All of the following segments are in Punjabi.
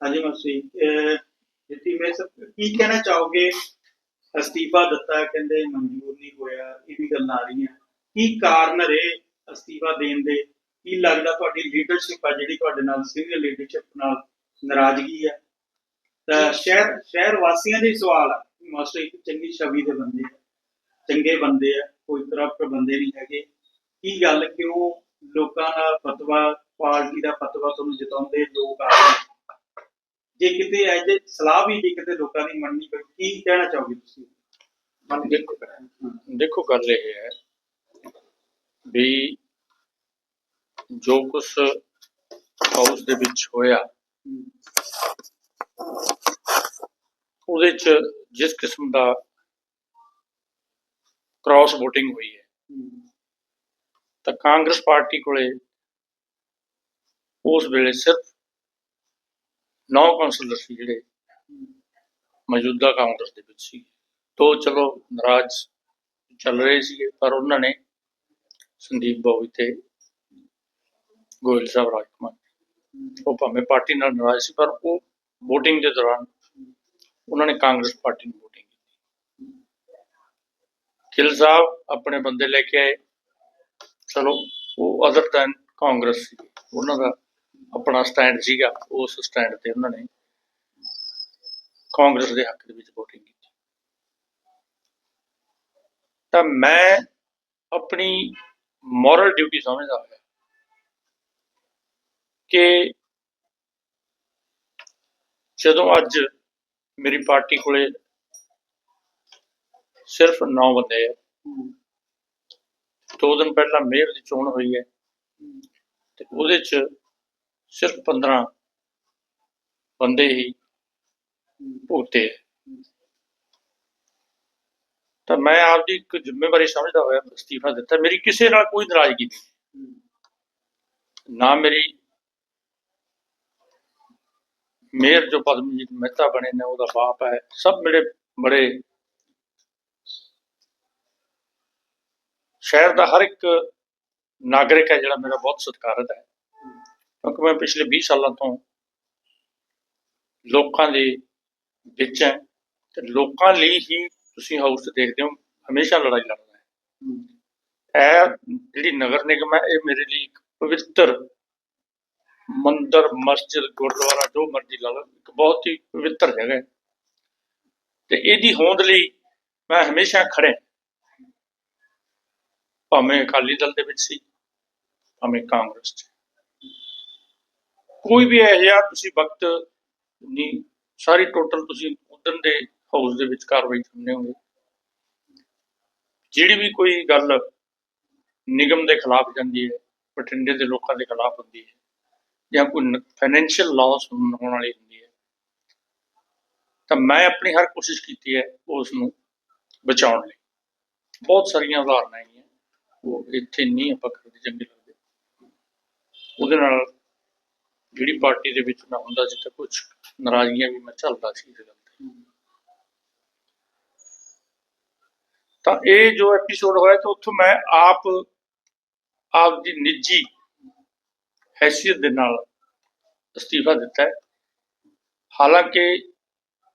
ਹਾਂਜੀ ਮਸੀ ਜਿੱਤੀ ਮੈਂ ਸਭ ਕੀ ਕਹਿਣਾ ਚਾਹੋਗੇ? ਅਸਤੀਫਾ ਦਿੱਤਾ ਕਹਿੰਦੇ ਮਨਜ਼ੂਰ ਨਹੀਂ ਹੋਇਆ ਇਹ ਵੀ ਗੱਲਾਂ ਆ ਰਹੀਆਂ। ਕੀ ਕਾਰਨ ਰਹੇ ਅਸਤੀਫਾ ਦੇਣ ਦੇ? ਕੀ ਲੱਗਦਾ ਤੁਹਾਡੀ ਲੀਡਰਸ਼ਿਪ ਆ ਜਿਹੜੀ ਤੁਹਾਡੇ ਨਾਲ ਸੀਨੀਅਰ ਲੀਡਰਸ਼ਿਪ ਨਾਲ ਨਾਰਾਜ਼ਗੀ ਹੈ ਤਾਂ ਸ਼ਹਿਰ ਸ਼ਹਿਰ ਵਾਸੀਆਂ ਦੇ ਸਵਾਲ ਆ। ਮਾਸਟਰ ਇੱਕ ਚੰਗੀ ਛਵੀ ਦੇ ਬੰਦੇ ਆ। ਚੰਗੇ ਬੰਦੇ ਆ ਕੋਈ ਕਰਪਟ ਬੰਦੇ ਨਹੀਂ ਹੈਗੇ। ਕੀ ਗੱਲ ਕਿਉਂ ਲੋਕਾਂ ਦਾ ਫਤਵਾ ਪਾਰਟੀ ਦਾ ਫਤਵਾ ਤੁਹਾਨੂੰ ਜਿਤਾਉਂਦੇ ਲੋਕ ਆ ਰਹੇ ਨੇ? ਜੇ ਕਿਤੇ ਐ ਜੇ ਸਲਾਹ ਵੀ ਜੇ ਕਿਤੇ ਲੋਕਾਂ ਦੀ ਮੰਨਣੀ ਪਈ ਕੀ ਕਹਿਣਾ ਚਾਹੋਗੇ ਤੁਸੀਂ? ਮੰਨ ਦੇਖੋ ਦੇਖੋ, ਗੱਲ ਇਹ ਹੈ ਵੀ ਜੋ ਕੁਝ ਹਾਊਸ ਦੇ ਵਿੱਚ ਹੋਇਆ, ਉਹਦੇ ਚ ਜਿਸ ਕਿਸਮ ਦਾ ਕ੍ਰਾਸ VOTING ਹੋਈ ਹੈ, ਤਾਂ ਕਾਂਗਰਸ ਪਾਰਟੀ ਕੋਲੇ ਉਸ ਵੇਲੇ ਸਿਰਫ ਨੌ ਕੌਂਸਲਰ ਸੀ ਜਿਹੜੇ ਮੌਜੂਦਾ ਕਾਂਗਰਸ ਦੇ ਵਿੱਚ ਸੀ। ਤੋਂ ਚਲੋ ਨਾਰਾਜ਼ ਚੱਲ ਰਹੇ ਸੀਗੇ, ਪਰ ਉਹਨਾਂ ਨੇ ਸੰਦੀਪ ਬਾਬੂ ਤੇ ਗੋਇਲ ਸਾਹਿਬ ਰਾਜਕੁਮਾਰ ਉਹ ਭਾਵੇਂ ਪਾਰਟੀ ਨਾਲ ਨਾਰਾਜ਼ ਸੀ, ਪਰ ਉਹ VOTING ਦੇ ਦੌਰਾਨ ਉਹਨਾਂ ਨੇ ਕਾਂਗਰਸ ਪਾਰਟੀ ਨੂੰ VOTING ਕੀਤੀ। ਖਿਲ ਸਾਹਿਬ ਆਪਣੇ ਬੰਦੇ ਲੈ ਕੇ ਆਏ। ਚਲੋ, ਉਹ ਅਦਰ ਦੈਨ ਕਾਂਗਰਸ ਸੀ ਉਹਨਾਂ ਦਾ ਆਪਣਾ ਸਟੈਂਡ ਸੀਗਾ, ਉਸ ਸਟੈਂਡ ਤੇ ਉਹਨਾਂ ਨੇ ਕਾਂਗਰਸ ਦੇ ਹੱਕ ਦੇ ਵਿੱਚ ਵੋਟਿੰਗ ਕੀਤੀ। ਤਾਂ ਮੈਂ ਆਪਣੀ ਮੋਰਲ ਡਿਊਟੀ ਸਮਝਦਾ ਹੋਇਆ ਕਿ ਜਦੋਂ ਅੱਜ ਮੇਰੀ ਪਾਰਟੀ ਕੋਲੇ ਸਿਰਫ 9 ਬੰਦੇ ਆ, ਦੋ ਦਿਨ ਪਹਿਲਾਂ ਮੇਅਰ ਦੀ ਚੋਣ ਹੋਈ ਹੈ ਤੇ ਉਹਦੇ ਚ ਸਿਰਫ 15 ਬੰਦੇ ਹੀ ਭੁਗਤੇ। ਹੈ। ਤਾਂ ਮੈਂ ਆਪ ਦੀ ਇੱਕ ਜ਼ਿੰਮੇਵਾਰੀ ਸਮਝਦਾ ਹੋਇਆ, ਅਸਤੀਫਾ ਦਿੱਤਾ। ਮੇਰੀ ਕਿਸੇ ਨਾਲ ਕੋਈ ਨਾਰਾਜ਼ਗੀ ਨਹੀਂ। ਨਾ ਮੇਰੀ ਮੇਅਰ ਜੋ ਪਦਮਜੀਤ ਮਹਿਤਾ ਬਣੇ ਨੇ, ਉਹਦਾ ਬਾਪ ਹੈ। ਸਭ ਮੇਰੇ ਬੜੇ ਸ਼ਹਿਰ ਦਾ ਹਰ ਇੱਕ ਨਾਗਰਿਕ ਹੈ ਜਿਹੜਾ ਮੇਰਾ ਬਹੁਤ ਸਤਿਕਾਰਤ ਹੈ। ਕਿਉਂਕਿ ਮੈਂ ਪਿਛਲੇ 20 ਸਾਲਾਂ ਤੋਂ ਲੋਕਾਂ ਦੇ ਵਿੱਚ ਹੈ ਤੇ ਲੋਕਾਂ ਲਈ ਹੀ ਤੁਸੀਂ ਹਾਊਸ ਦੇਖਦੇ ਹੋ ਹਮੇਸ਼ਾ ਲੜਾਈ ਲੜਦਾ ਹੈ। ਇਹ ਜਿਹੜੀ ਨਗਰ ਨਿਗਮ ਹੈ ਇਹ ਮੇਰੇ ਲਈ ਇੱਕ ਪਵਿੱਤਰ ਮੰਦਰ ਮਸਜਿਦ ਗੁਰਦੁਆਰਾ ਜੋ ਮਰਜ਼ੀ ਲਾ ਲਓ ਇੱਕ ਬਹੁਤ ਹੀ ਪਵਿੱਤਰ ਜਗ੍ਹਾ ਹੈ। ਤੇ ਇਹਦੀ ਹੋਂਦ ਲਈ ਮੈਂ ਹਮੇਸ਼ਾ ਖੜੇ ਭਾਵੇਂ ਅਕਾਲੀ ਦਲ ਦੇ ਵਿੱਚ ਸੀ ਭਾਵੇਂ ਕਾਂਗਰਸ 'ਚ। ਕੋਈ ਵੀ ਇਹ ਜਿਹਾ ਤੁਸੀਂ ਵਕਤ ਨਹੀਂ, ਸਾਰੀ ਟੋਟਲ ਤੁਸੀਂ ਉਦੋਂ ਦੇ ਹਾਊਸ ਦੇ ਵਿੱਚ ਕਾਰਵਾਈ ਕਰਨੇ ਹੋਗੇ ਜਿਹੜੀ ਵੀ ਕੋਈ ਗੱਲ ਨਿਗਮ ਦੇ ਖਿਲਾਫ ਜਾਂਦੀ ਹੈ, ਬਠਿੰਡੇ ਦੇ ਲੋਕਾਂ ਦੇ ਖਿਲਾਫ ਹੁੰਦੀ ਹੈ, ਜਾਂ ਕੋਈ ਫਾਈਨੈਂਸ਼ੀਅਲ ਲਾਸ ਹੋਣ ਵਾਲੀ ਹੁੰਦੀ ਹੈ, ਤਾਂ ਮੈਂ ਆਪਣੀ ਹਰ ਕੋਸ਼ਿਸ਼ ਕੀਤੀ ਹੈ ਉਸ ਨੂੰ ਬਚਾਉਣ ਲਈ। ਬਹੁਤ ਸਾਰੀਆਂ ਉਦਾਹਰਨਾਂ ਹੈਗੀਆਂ, ਉਹ ਇੱਥੇ ਨਹੀਂ ਆਪਾਂ ਕਰਦੇ ਚੰਗੇ ਲੱਗਦੇ ਉਹਦੇ ਨਾਲ ਜਿਹੜੀ ਪਾਰਟੀ ਦੇ ਵਿੱਚ ਮੈਂ ਹੁੰਦਾ ਸੀ ਤਾਂ ਕੁਝ ਨਾਰਾਜ਼ਗੀਆਂ ਵੀ ਮੈਂ ਝੱਲਦਾ ਸੀ ਇਸ ਗੱਲ ਤਾਂ। ਇਹ ਜੋ ਐਪੀਸੋਡ ਹੋਇਆ ਤਾਂ ਉੱਥੋਂ ਮੈਂ ਆਪ ਆਪ ਦੀ ਨਿੱਜੀ ਹੈਸੀਅਤ ਦੇ ਨਾਲ ਅਸਤੀਫਾ ਦਿੱਤਾ ਹੈ। ਹਾਲਾਂਕਿ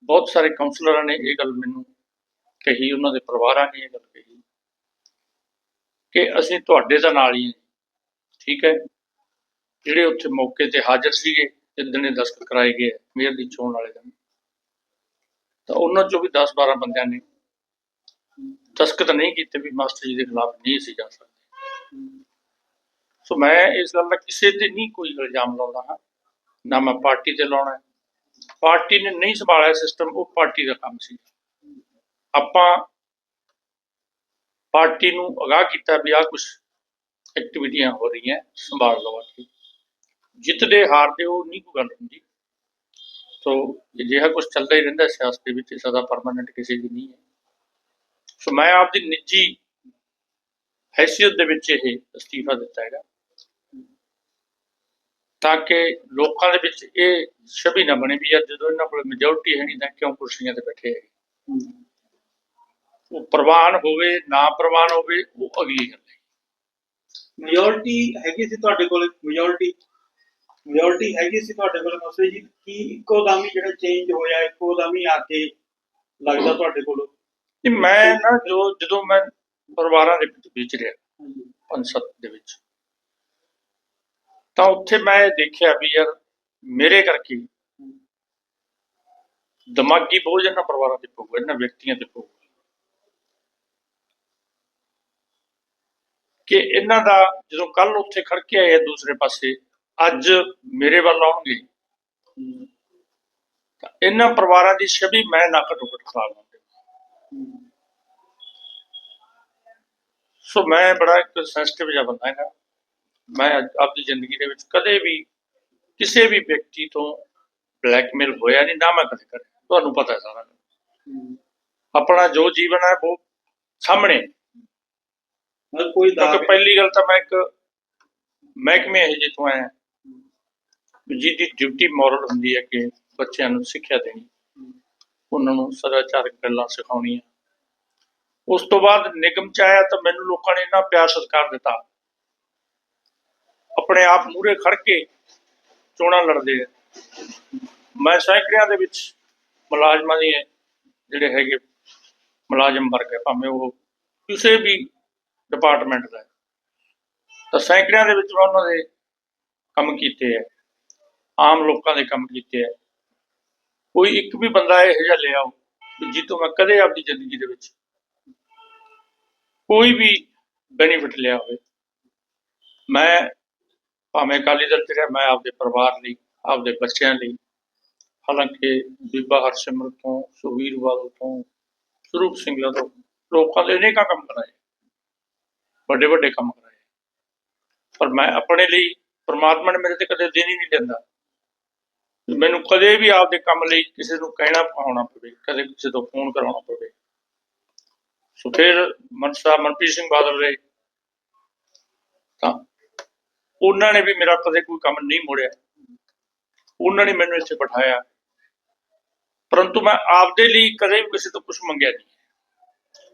ਬਹੁਤ ਸਾਰੇ ਕਾਉਂਸਲਰਾਂ ਨੇ ਇਹ ਗੱਲ ਮੈਨੂੰ ਕਹੀ, ਉਹਨਾਂ ਦੇ ਪਰਿਵਾਰਾਂ ਨੇ ਇਹ ਗੱਲ ਕਹੀ ਕਿ ਅਸੀਂ ਤੁਹਾਡੇ ਦਾ ਨਾਲ ਹੀ, ਠੀਕ ਹੈ? ਜਿਹੜੇ ਉੱਥੇ ਮੌਕੇ ਤੇ ਹਾਜ਼ਰ ਸੀਗੇ ਜਿੱਦਣ ਨੇ ਦਸਤਖਤ ਕਰਾਏ ਗਏ ਮੇਅਰ ਦੀ ਚੋਣ ਵਾਲੇ ਦਿਨ। ਤਾਂ ਉਹਨਾਂ ਚੋਂ ਵੀ 10-12 ਬੰਦਿਆਂ ਨੇ ਦਸਤਖਤ ਨਹੀਂ ਕੀਤੇ ਵੀ ਮਾਸਟਰ ਜੀ ਦੇ ਖਿਲਾਫ ਨਹੀਂ ਸੀ ਜਾ ਸਕਦੇ। ਸੋ ਮੈਂ ਇਸ ਗੱਲ ਦਾ ਕਿਸੇ ਤੇ ਨਹੀਂ ਕੋਈ ਇਲਜ਼ਾਮ ਲਾਉਂਦਾ ਹਾਂ, ਨਾ ਮੈਂ ਪਾਰਟੀ ਤੇ ਲਾਉਣਾ ਪਾਰਟੀ ਨੇ ਨਹੀਂ ਸੰਭਾਲਿਆ ਸਿਸਟਮ ਉਹ ਪਾਰਟੀ ਦਾ ਕੰਮ ਸੀ। ਆਪਾਂ ਪਾਰਟੀ ਨੂੰ ਅਗਾਹ ਕੀਤਾ ਵੀ ਆਹ ਕੁਝ ਐਕਟੀਵਿਟੀਆਂ ਹੋ ਰਹੀਆਂ, ਸੰਭਾਲ ਲਓ ਆ ਕੇ ਜਿੱਤਦੇ ਹਾਰਦੇ ਉਹ ਨਹੀਂ ਕੋਈ ਗੱਲ ਹੁੰਦੀ ਸੋ ਅਜਿਹਾ ਕੁਝ ਚੱਲਦਾ ਹੀ ਰਹਿੰਦਾ ਸਿਆਸਤ ਦੇ ਵਿੱਚ ਇਹ ਸਦਾ ਪਰਮਾਨੈਂਟ ਕਿਸੇ ਦੀ ਨਹੀਂ ਹੈ। ਸੋ ਮੈਂ ਆਪਦੀ ਨਿੱਜੀ ਹੈਸੀਅਤ ਦੇ ਵਿੱਚ ਇਹ ਅਸਤੀਫਾ ਦਿੱਤਾ ਹੈਗਾ। ਤਾਂ ਕਿ ਲੋਕਾਂ ਦੇ ਵਿੱਚ ਇਹ ਛਵੀ ਨਾ ਬਣੇ ਵੀ ਯਾਰ ਜਦੋਂ ਇਹਨਾਂ ਕੋਲ ਮੈਜੋਰਟੀ ਹੈ ਨਹੀਂ ਤਾਂ ਕਿਉਂ ਕੁਰਸੀਆਂ ਤੇ ਬੈਠੇ ਹੈ ਉਹ ਪ੍ਰਵਾਨ ਹੋਵੇ, ਨਾ ਪ੍ਰਵਾਨ ਹੋਵੇ, ਉਹ ਅਗਲੀ ਗੱਲ ਹੈ। ਮੈਜੋਰਟੀ ਹੈਗੀ ਸੀ ਤੁਹਾਡੇ ਕੋਲ ਮੈਜੋਰਟੀ ਮੈਜੋਰਟੀ ਹੈਗੀ ਸੀ ਤੁਹਾਡੇ ਕੋਲ ਮਸਲੇ ਜੀ? ਕੀ ਇੱਕੋ ਦਮ ਹੀ ਜਿਹੜਾ ਚੇਂਜ ਹੋਇਆ ਇੱਕੋ ਦਮ ਹੀ ਆ ਕੇ ਲੱਗਦਾ ਤੁਹਾਡੇ ਕੋਲ? ਤੇ ਮੈਂ ਨਾ ਜੋ ਜਦੋਂ ਮੈਂ ਪਰਿਵਾਰਾਂ ਦੇ ਵਿੱਚ ਵਿਚ ਰਿਹਾ ਪੰਜ ਸੱਤ ਦੇ ਵਿੱਚ ਤਾਂ ਉੱਥੇ ਮੈਂ ਦੇਖਿਆ ਵੀ ਯਾਰ ਮੇਰੇ ਕਰਕੇ ਦਿਮਾਗੀ ਬੋਝ ਇਹਨਾਂ ਪਰਿਵਾਰਾਂ ਤੇ ਪਊਗਾ ਇਹਨਾਂ ਵਿਅਕਤੀਆਂ ਤੇ ਪਊਗਾ। ਕਿ ਇਹਨਾਂ ਦਾ ਜਦੋਂ ਕੱਲ ਉੱਥੇ ਖੜ ਕੇ ਆਏ ਦੂਸਰੇ ਪਾਸੇ ਅੱਜ ਮੇਰੇ ਵੱਲ ਆਉਣਗੇ। ਤਾਂ ਇਹਨਾਂ ਪਰਿਵਾਰਾਂ ਦੀ ਛਵੀ ਮੈਂ ਨਾ ਘੱਟੋ ਘੱਟ ਖਰਾਬ ਦੇਵਾਂ ਸੋ ਮੈਂ ਬੜਾ ਇੱਕ ਸੈਂਸਿਟਿਵ ਜਿਹਾ ਬੰਦਾ ਹੈਗਾ ਮੈਂ ਆਪਣੀ ਜ਼ਿੰਦਗੀ ਦੇ ਵਿੱਚ ਕਦੇ ਵੀ ਕਿਸੇ ਵੀ ਵਿਅਕਤੀ ਤੋਂ ਬਲੈਕਮੇਲ ਹੋਇਆ ਨਹੀਂ ਨਾ ਮੈਂ ਕਦੇ ਕਰਿਆ। ਤੁਹਾਨੂੰ ਪਤਾ ਹੈ ਸਾਰਾ ਆਪਣਾ ਜੋ ਜੀਵਨ ਹੈ ਉਹ ਸਾਹਮਣੇ। ਹੈ। ਕੋਈ ਪਹਿਲੀ ਗੱਲ ਤਾਂ ਮੈਂ ਇੱਕ ਮਹਿਕਮੇ ਇਹ ਜਿੱਥੋਂ ਆਇਆ। ਜਿਹਦੀ ਡਿਊਟੀ ਮੋਰਲ ਹੁੰਦੀ ਹੈ ਕਿ ਬੱਚਿਆਂ ਨੂੰ ਸਿੱਖਿਆ ਦੇਣੀ। ਉਹਨਾਂ ਨੂੰ ਸਦਾਚਾਰਕ ਗੱਲਾਂ ਸਿਖਾਉਣੀਆਂ। ਉਸ ਤੋਂ ਬਾਅਦ ਨਿਗਮ ਚ ਆਇਆ ਤਾਂ ਮੈਨੂੰ ਲੋਕਾਂ ਨੇ ਇੰਨਾ ਪਿਆਰ ਸਤਿਕਾਰ ਦਿੱਤਾ। ਆਪਣੇ ਆਪ ਮੂਹਰੇ ਖੜ ਕੇ ਚੋਣਾਂ ਲੜਦੇ ਆ। ਮੈਂ ਸੈਕਟਰੀਆਂ ਦੇ ਵਿੱਚ ਮੁਲਾਜ਼ਮਾਂ ਦੀ ਜਿਹੜੇ ਹੈਗੇ ਮੁਲਾਜ਼ਮ ਵਰਗ ਹੈ ਭਾਵੇਂ ਉਹ ਕਿਸੇ ਵੀ ਡਿਪਾਰਟਮੈਂਟ ਦਾ ਹੈ। ਤਾਂ ਸੈਕਟਰੀਆਂ ਦੇ ਵਿੱਚ ਮੈਂ ਉਹਨਾਂ ਦੇ ਕੰਮ ਕੀਤੇ ਹੈ ਆਮ ਲੋਕਾਂ ਦੇ ਕੰਮ ਕੀਤੇ ਹੈ ਕੋਈ ਇੱਕ ਵੀ ਬੰਦਾ ਇਹੋ ਜਿਹਾ ਲਿਆ ਹੋ ਵੀ ਜਿੱਤੋਂ ਮੈਂ ਕਦੇ ਆਪਣੀ ਜ਼ਿੰਦਗੀ ਦੇ ਵਿੱਚ ਕੋਈ ਵੀ ਬੈਨੀਫਿਟ ਲਿਆ ਹੋਵੇ। ਮੈਂ ਭਾਵੇਂ ਅਕਾਲੀ ਦਲ ਚ ਮੈਂ ਆਪਦੇ ਪਰਿਵਾਰ ਲਈ, ਆਪਦੇ ਬੱਚਿਆਂ ਲਈ, ਹਾਲਾਂਕਿ ਬੀਬਾ ਹਰਸਿਮਰਤ ਤੋਂ, ਸੁਖਬੀਰ ਬਾਦਲ ਤੋਂ, ਸਰੂਪ ਸਿੰਘਲਾ ਤੋਂ ਲੋਕਾਂ ਦੇ ਅਨੇਕਾਂ ਕੰਮ ਕਰਾਏ। ਵੱਡੇ ਵੱਡੇ ਕੰਮ ਕਰਾਏ। ਪਰ ਮੈਂ ਆਪਣੇ ਲਈ ਪ੍ਰਮਾਤਮਾ ਨੇ ਮੇਰੇ ਤੇ ਕਦੇ ਦਿਨ ਹੀ ਨਹੀਂ ਦਿੰਦਾ। ਮੈਨੂੰ ਕਦੇ ਵੀ ਆਪਦੇ ਕੰਮ ਲਈ ਕਿਸੇ ਨੂੰ ਕਹਿਣਾ ਪਾਉਣਾ ਪਵੇ, ਕਦੇ ਕਿਸੇ ਤੋਂ ਫੋਨ ਕਰਾਉਣਾ ਪਵੇ। ਸੋ ਫਿਰ ਮਨਸਾ ਮਨਪ੍ਰੀਤ ਸਿੰਘ ਬਾਦਲ ਰਹੇ। ਤਾਂ ਉਹਨਾਂ ਨੇ ਵੀ ਮੇਰਾ ਕਦੇ ਕੋਈ ਕੰਮ ਨਹੀਂ ਮੋੜਿਆ। ਉਹਨਾਂ ਨੇ ਮੈਨੂੰ ਇੱਥੇ ਬਿਠਾਇਆ। ਪਰੰਤੂ ਮੈਂ ਆਪਦੇ ਲਈ ਕਦੇ ਵੀ ਕਿਸੇ ਤੋਂ ਕੁਝ ਮੰਗਿਆ ਨਹੀਂ।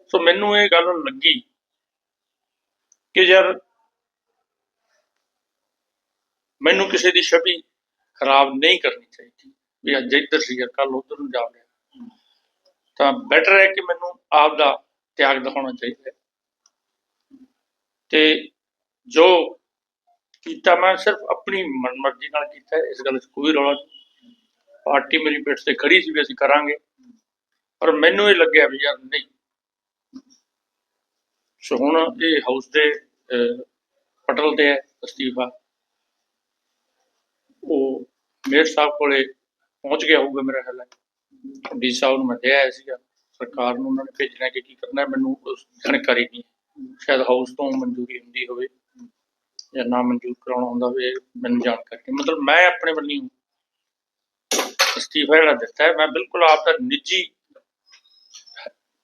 ਸੋ ਮੈਨੂੰ ਇਹ ਗੱਲ ਲੱਗੀ ਕਿ ਯਾਰ ਮੈਨੂੰ ਕਿਸੇ ਦੀ ਛਵੀ ਖਰਾਬ ਨਹੀਂ ਕਰਨੀ ਚਾਹੀਦੀ ਵੀ ਅੱਜ ਇੱਧਰ ਸੀ ਕੱਲ ਉੱਧਰ ਨੂੰ ਜਾ ਰਿਹਾ। ਤਾਂ ਬੈਟਰ ਹੈ ਕਿ ਮੈਨੂੰ ਆਪ ਦਾ ਤਿਆਗ ਦਿਖਾਉਣਾ ਚਾਹੀਦਾ ਹੈ। ਤੇ ਜੋ ਕੀਤਾ ਮੈਂ ਸਿਰਫ ਆਪਣੀ ਮਨਮਰਜ਼ੀ ਨਾਲ ਕੀਤਾ ਇਸ ਗੱਲ 'ਚ ਕੋਈ ਰੌਲਾ ਨਹੀਂ। ਪਾਰਟੀ ਮੇਰੀ ਪਿੱਠ ਤੇ ਖੜੀ ਸੀ ਵੀ ਅਸੀਂ ਕਰਾਂਗੇ। ਪਰ ਮੈਨੂੰ ਇਹ ਲੱਗਿਆ ਵੀ ਯਾਰ ਨਹੀਂ। ਸੋ ਹੁਣ ਇਹ ਹਾਊਸ ਦੇ ਅਹ, ਪਟਲ ਤੇ ਹੈ ਅਸਤੀਫਾ। ਮੇਅਰ ਸਾਹਿਬ ਕੋਲੇ ਪਹੁੰਚ ਗਿਆ ਹੋਊਗਾ ਮੇਰਾ ਖਿਆਲ ਹੈ। ਡੀ ਸਾਹਿਬ ਨੂੰ ਮੈਂ ਦੇ ਆਇਆ ਸੀਗਾ, ਸਰਕਾਰ ਨੂੰ ਉਹਨਾਂ ਨੇ ਭੇਜਣਾ ਕਿ ਕੀ ਕਰਨਾ ਮੈਨੂੰ ਉਸ ਜਾਣਕਾਰੀ ਨਹੀਂ ਸ਼ਾਇਦ ਹਾਊਸ ਤੋਂ ਮਨਜ਼ੂਰੀ ਹੁੰਦੀ ਹੋਵੇ ਜਾਂ ਨਾ ਮਨਜ਼ੂਰ ਕਰਾਉਣਾ ਹੁੰਦਾ ਹੋਵੇ, ਮੈਨੂੰ ਜਾਣਕਾਰੀ ਨਹੀਂ। ਮਤਲਬ ਮੈਂ ਆਪਣੇ ਵੱਲੋਂ ਅਸਤੀਫਾ ਜਿਹੜਾ ਦਿੱਤਾ ਹੈ, ਮੈਂ ਬਿਲਕੁਲ ਆਪ ਦਾ ਨਿੱਜੀ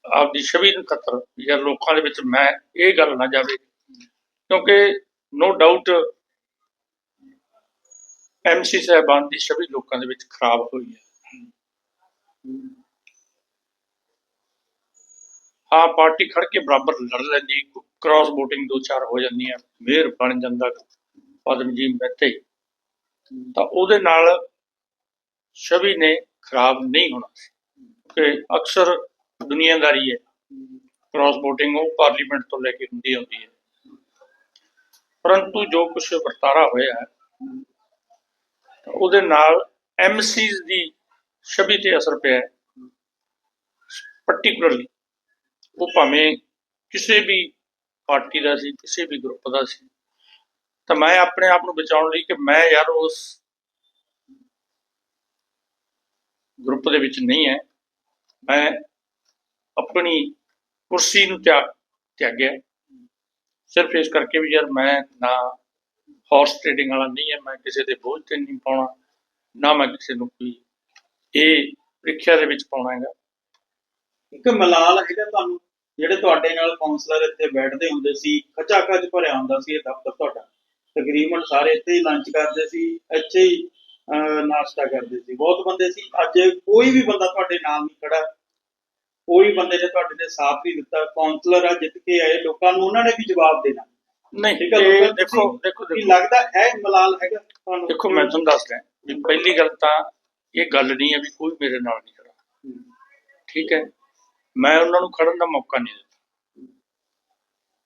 ਆਪਦੀ ਛਵੀ ਨੂੰ ਖਤਰ ਜਾਂ ਲੋਕਾਂ ਦੇ ਵਿੱਚ ਮੈਂ ਇਹ ਗੱਲ ਨਾ ਜਾਵੇ, ਕਿਉਂਕਿ ਨੋ ਡਾਊਟ ਐਮਸੀ ਸਾਹਿਬਾਨ ਦੀ ਛਵੀ ਲੋਕਾਂ ਦੇ ਵਿੱਚ ਖਰਾਬ ਹੋਈ ਹੈ। ਹਾਂ, ਪਾਰਟੀ ਖੜ ਕੇ ਬਰਾਬਰ ਲੜ ਲੈਂਦੀ ਕ੍ਰਾਸ VOTING ਦੋ ਚਾਰ ਹੋ ਜਾਂਦੀਆਂ, ਮੇਅਰ ਬਣ ਜਾਂਦਾ ਪਦਮ ਜੀ ਮਹਿਤੇ। ਤਾਂ ਉਹਦੇ ਨਾਲ ਛਵੀ ਨੇ ਖਰਾਬ ਨਹੀਂ ਹੋਣਾ ਕਿ ਅਕਸਰ ਦੁਨੀਆਦਾਰੀ ਹੈ। ਕ੍ਰਾਸ VOTING ਉਹ ਪਾਰਲੀਮੈਂਟ ਤੋਂ ਲੈ ਕੇ ਹੁੰਦੀ ਹੁੰਦੀ ਹੈ। ਪਰੰਤੂ ਜੋ ਕੁਝ ਵਰਤਾਰਾ ਹੋਇਆ ਹੈ ਉਹਦੇ ਨਾਲ ਐਮਸੀਜ਼ ਦੀ ਛਵੀ ਤੇ ਅਸਰ ਪਿਆ ਹੈ। ਪਾਰਟਿਕੂਲਰਲੀ ਉਹ ਭਾਵੇਂ ਕਿਸੇ ਵੀ ਪਾਰਟੀ ਦਾ ਸੀ, ਕਿਸੇ ਵੀ ਗਰੁੱਪ ਦਾ ਸੀ। ਤਾਂ ਮੈਂ ਆਪਣੇ ਆਪ ਨੂੰ ਬਚਾਉਣ ਲਈ ਕਿ ਮੈਂ ਯਾਰ ਉਸ ਗਰੁੱਪ ਦੇ ਵਿੱਚ ਨਹੀਂ ਹੈ। ਮੈਂ ਆਪਣੀ ਕੁਰਸੀ ਨੂੰ ਤਿਆਗ ਤਿਆਗਿਆ। ਸਿਰਫ ਇਸ ਕਰਕੇ ਵੀ ਯਾਰ ਮੈਂ ਨਾ ਹਾਰਸ ਟ੍ਰੇਡਿੰਗ ਵਾਲਾ ਨਹੀਂ ਹੈ, ਮੈਂ ਕਿਸੇ ਦੇ ਬੋਝ ਤੇ ਨਹੀਂ ਪਾਉਣਾ, ਨਾ ਮੈਂ ਕਿਸੇ ਨੂੰ ਕੋਈ ਇਹ ਪ੍ਰੀਖਿਆ ਦੇ ਵਿੱਚ ਪਾਉਣਾ ਹੈਗਾ। ਇੱਕ ਮਲਾਲ ਹੈਗਾ ਤੁਹਾਨੂੰ, ਜਿਹੜੇ ਤੁਹਾਡੇ ਨਾਲ ਕਾਉਂਸਲਰ ਇੱਥੇ ਬੈਠਦੇ ਹੁੰਦੇ ਸੀ ਖਚਾ ਖਚ ਭਰਿਆ ਹੁੰਦਾ ਸੀ ਇਹ ਦਫ਼ਤਰ ਤੁਹਾਡਾ। ਤਕਰੀਬਨ ਸਾਰੇ ਇੱਥੇ ਹੀ ਲੰਚ ਕਰਦੇ ਸੀ, ਇੱਥੇ ਹੀ ਨਾਸ਼ਤਾ ਕਰਦੇ ਸੀ। ਬਹੁਤ ਬੰਦੇ ਸੀ, ਅੱਜ ਕੋਈ ਵੀ ਬੰਦਾ ਤੁਹਾਡੇ ਨਾਲ ਨਹੀਂ ਖੜਾ। ਕੋਈ ਬੰਦੇ ਨੇ ਤੁਹਾਡੇ ਦੇ ਸਾਥ ਨਹੀਂ ਦਿੱਤਾ। ਕਾਉਂਸਲਰ ਆ ਜਿੱਤ ਕੇ ਆਏ, ਲੋਕਾਂ ਨੂੰ ਉਹਨਾਂ ਨੇ ਵੀ ਜਵਾਬ ਦੇਣਾ। ਨਹੀਂ ਇਹ ਦੇਖੋ ਦੇਖੋ ਕੀ ਲੱਗਦਾ ਹੈ ਮਲਾਲ ਹੈਗਾ ਤੁਹਾਨੂੰ? ਦੇਖੋ ਮੈਂ ਤੁਹਾਨੂੰ ਦੱਸਦਾ ਵੀ ਪਹਿਲੀ ਗੱਲ ਤਾਂ ਇਹ ਗੱਲ ਨਹੀਂ ਹੈ ਵੀ ਕੋਈ ਮੇਰੇ ਨਾਲ ਨਹੀਂ ਖੜਾ। ਠੀਕ ਹੈ? ਮੈਂ ਉਹਨਾਂ ਨੂੰ ਖੜਨ ਦਾ ਮੌਕਾ ਨਹੀਂ ਦਿੱਤਾ।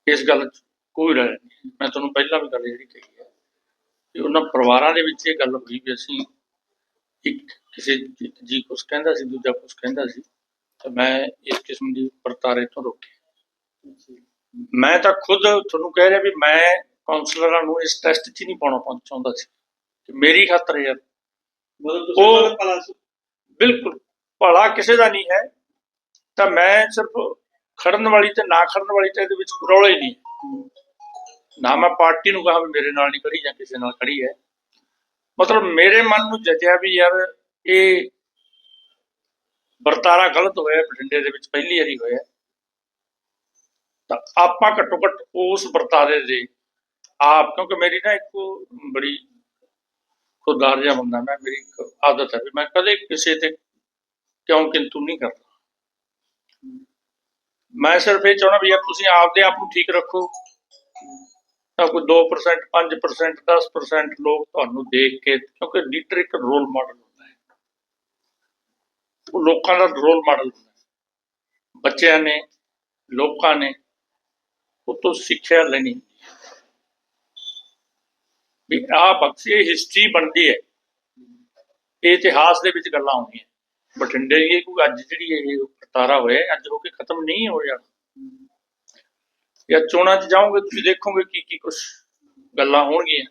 ਇਸ ਗੱਲ ਕੋਈ ਰਾਏ ਨਹੀਂ। ਮੈਂ ਤੁਹਾਨੂੰ ਪਹਿਲਾਂ ਵੀ ਗੱਲ ਜਿਹੜੀ ਕਹੀ ਹੈ ਕਿ ਉਹਨਾਂ ਪਰਿਵਾਰਾਂ ਦੇ ਵਿੱਚ ਇਹ ਗੱਲ ਹੋਈ ਵੀ ਅਸੀਂ ਇੱਕ ਕਿਸੇ ਜੀ- ਕੁਛ ਕਹਿੰਦਾ ਸੀ ਦੂਜਾ ਕੁਛ ਕਹਿੰਦਾ ਸੀ ਤਾਂ ਮੈਂ ਇਸ ਕਿਸਮ ਦੀ ਵਰਤਾਰੇ ਤੋਂ ਰੋਕੀ ਮੈਂ ਤਾਂ ਖੁਦ ਤੁਹਾਨੂੰ ਕਹਿ ਰਿਹਾ ਵੀ ਮੈਂ ਕਾਉਂਸਲਰਾਂ ਨੂੰ ਇਸ ਟੈਸਟ 'ਚ ਨਹੀਂ ਪਾਉਣਾ ਚਾਹੁੰਦਾ ਸੀ। ਕਿ ਮੇਰੀ ਖਾਤਰ ਯਾਰ ਮਤਲਬ ਤੁਸੀਂ ਉਹ- ਉਹਨਾਂ ਦਾ ਭਲਾ ਸੋ- ਬਿਲਕੁਲ ਭਲਾ ਕਿਸੇ ਦਾ ਨਹੀਂ ਹੈ। ਤਾਂ ਮੈਂ ਸਿਰਫ ਖੜਨ ਵਾਲੀ ਤੇ ਨਾ ਖੜਨ ਵਾਲੀ ਤੇ ਇਹਦੇ ਵਿੱਚ ਰੌਲਾ ਹੀ ਨਹੀਂ। ਨਾ ਮੈਂ ਪਾਰਟੀ ਨੂੰ ਕਹਾ ਵੀ ਮੇਰੇ ਨਾਲ ਨਹੀਂ ਖੜੀ ਜਾਂ ਕਿਸੇ ਨਾਲ ਖੜੀ ਹੈ। ਮਤਲਬ ਮੇਰੇ ਮਨ ਨੂੰ ਜਚਿਆ ਵੀ ਯਾਰ ਇਹ ਵਰਤਾਰਾ ਗਲਤ ਹੋਇਆ ਬਠਿੰਡੇ ਦੇ ਵਿੱਚ ਪਹਿਲੀ ਵਾਰੀ ਹੋਇਆ। ਤਾਂ ਆਪਾਂ ਘੱਟੋ ਘੱਟ ਉਸ ਵਰਤਾਰੇ ਦੇ ਆਪ, ਕਿਉਂਕਿ ਮੇਰੀ ਨਾ ਇੱਕ ਬੜੀ ਖੁਦਾਰ ਜਿਹਾ ਬੰਦਾ, ਮੈਂ, ਮੇਰੀ ਆਦਤ ਹੈ ਵੀ ਮੈਂ ਕਦੇ ਕਿਸੇ ਤੇ ਕਿਉਂ ਕਿੰਤੂ ਨਹੀਂ ਕਰਦਾ। ਮੈਂ ਸਿਰਫ ਇਹ ਚਾਹਣਾ ਵੀ ਯਾਰ ਤੁਸੀਂ ਆਪਦੇ ਆਪ ਨੂੰ ਠੀਕ ਰੱਖੋ। ਤਾਂ ਕੋਈ 2% 5% 10% ਲੋਕ ਤੁਹਾਨੂੰ ਦੇਖ ਕੇ, ਕਿਉਂਕਿ ਲੀਡਰ ਇੱਕ ਰੋਲ ਮਾਡਲ ਹੁੰਦਾ ਹੈ। ਉਹ ਲੋਕਾਂ ਦਾ ਰੋਲ ਮਾਡਲ ਹੁੰਦਾ ਹੈ। ਬੱਚਿਆਂ ਨੇ, ਲੋਕਾਂ ਨੇ ਉਹ ਸਿੱਖਿਆ ਲੈਣੀ। ਵੀ ਆਹ ਬਖਸ਼ੀ ਹਿਸਟਰੀ ਬਣਦੀ ਹੈ। ਇਹ ਇਤਿਹਾਸ ਦੇ ਵਿੱਚ ਗੱਲਾਂ ਆਉਂਦੀਆਂ। ਬਠਿੰਡੇ ਦੀ ਕੋਈ ਅੱਜ ਜਿਹੜੀ ਇਹ ਵਰਤਾਰਾ ਹੋਇਆ, ਅੱਜ ਹੋ ਕੇ ਖਤਮ ਨਹੀਂ ਹੋ ਜਾਣਾ ਜਾਂ ਚੋਣਾਂ 'ਚ ਜਾਓਗੇ, ਤੁਸੀਂ ਦੇਖੋਗੇ ਕੀ ਕੀ ਕੁਝ ਗੱਲਾਂ ਹੋਣਗੀਆਂ।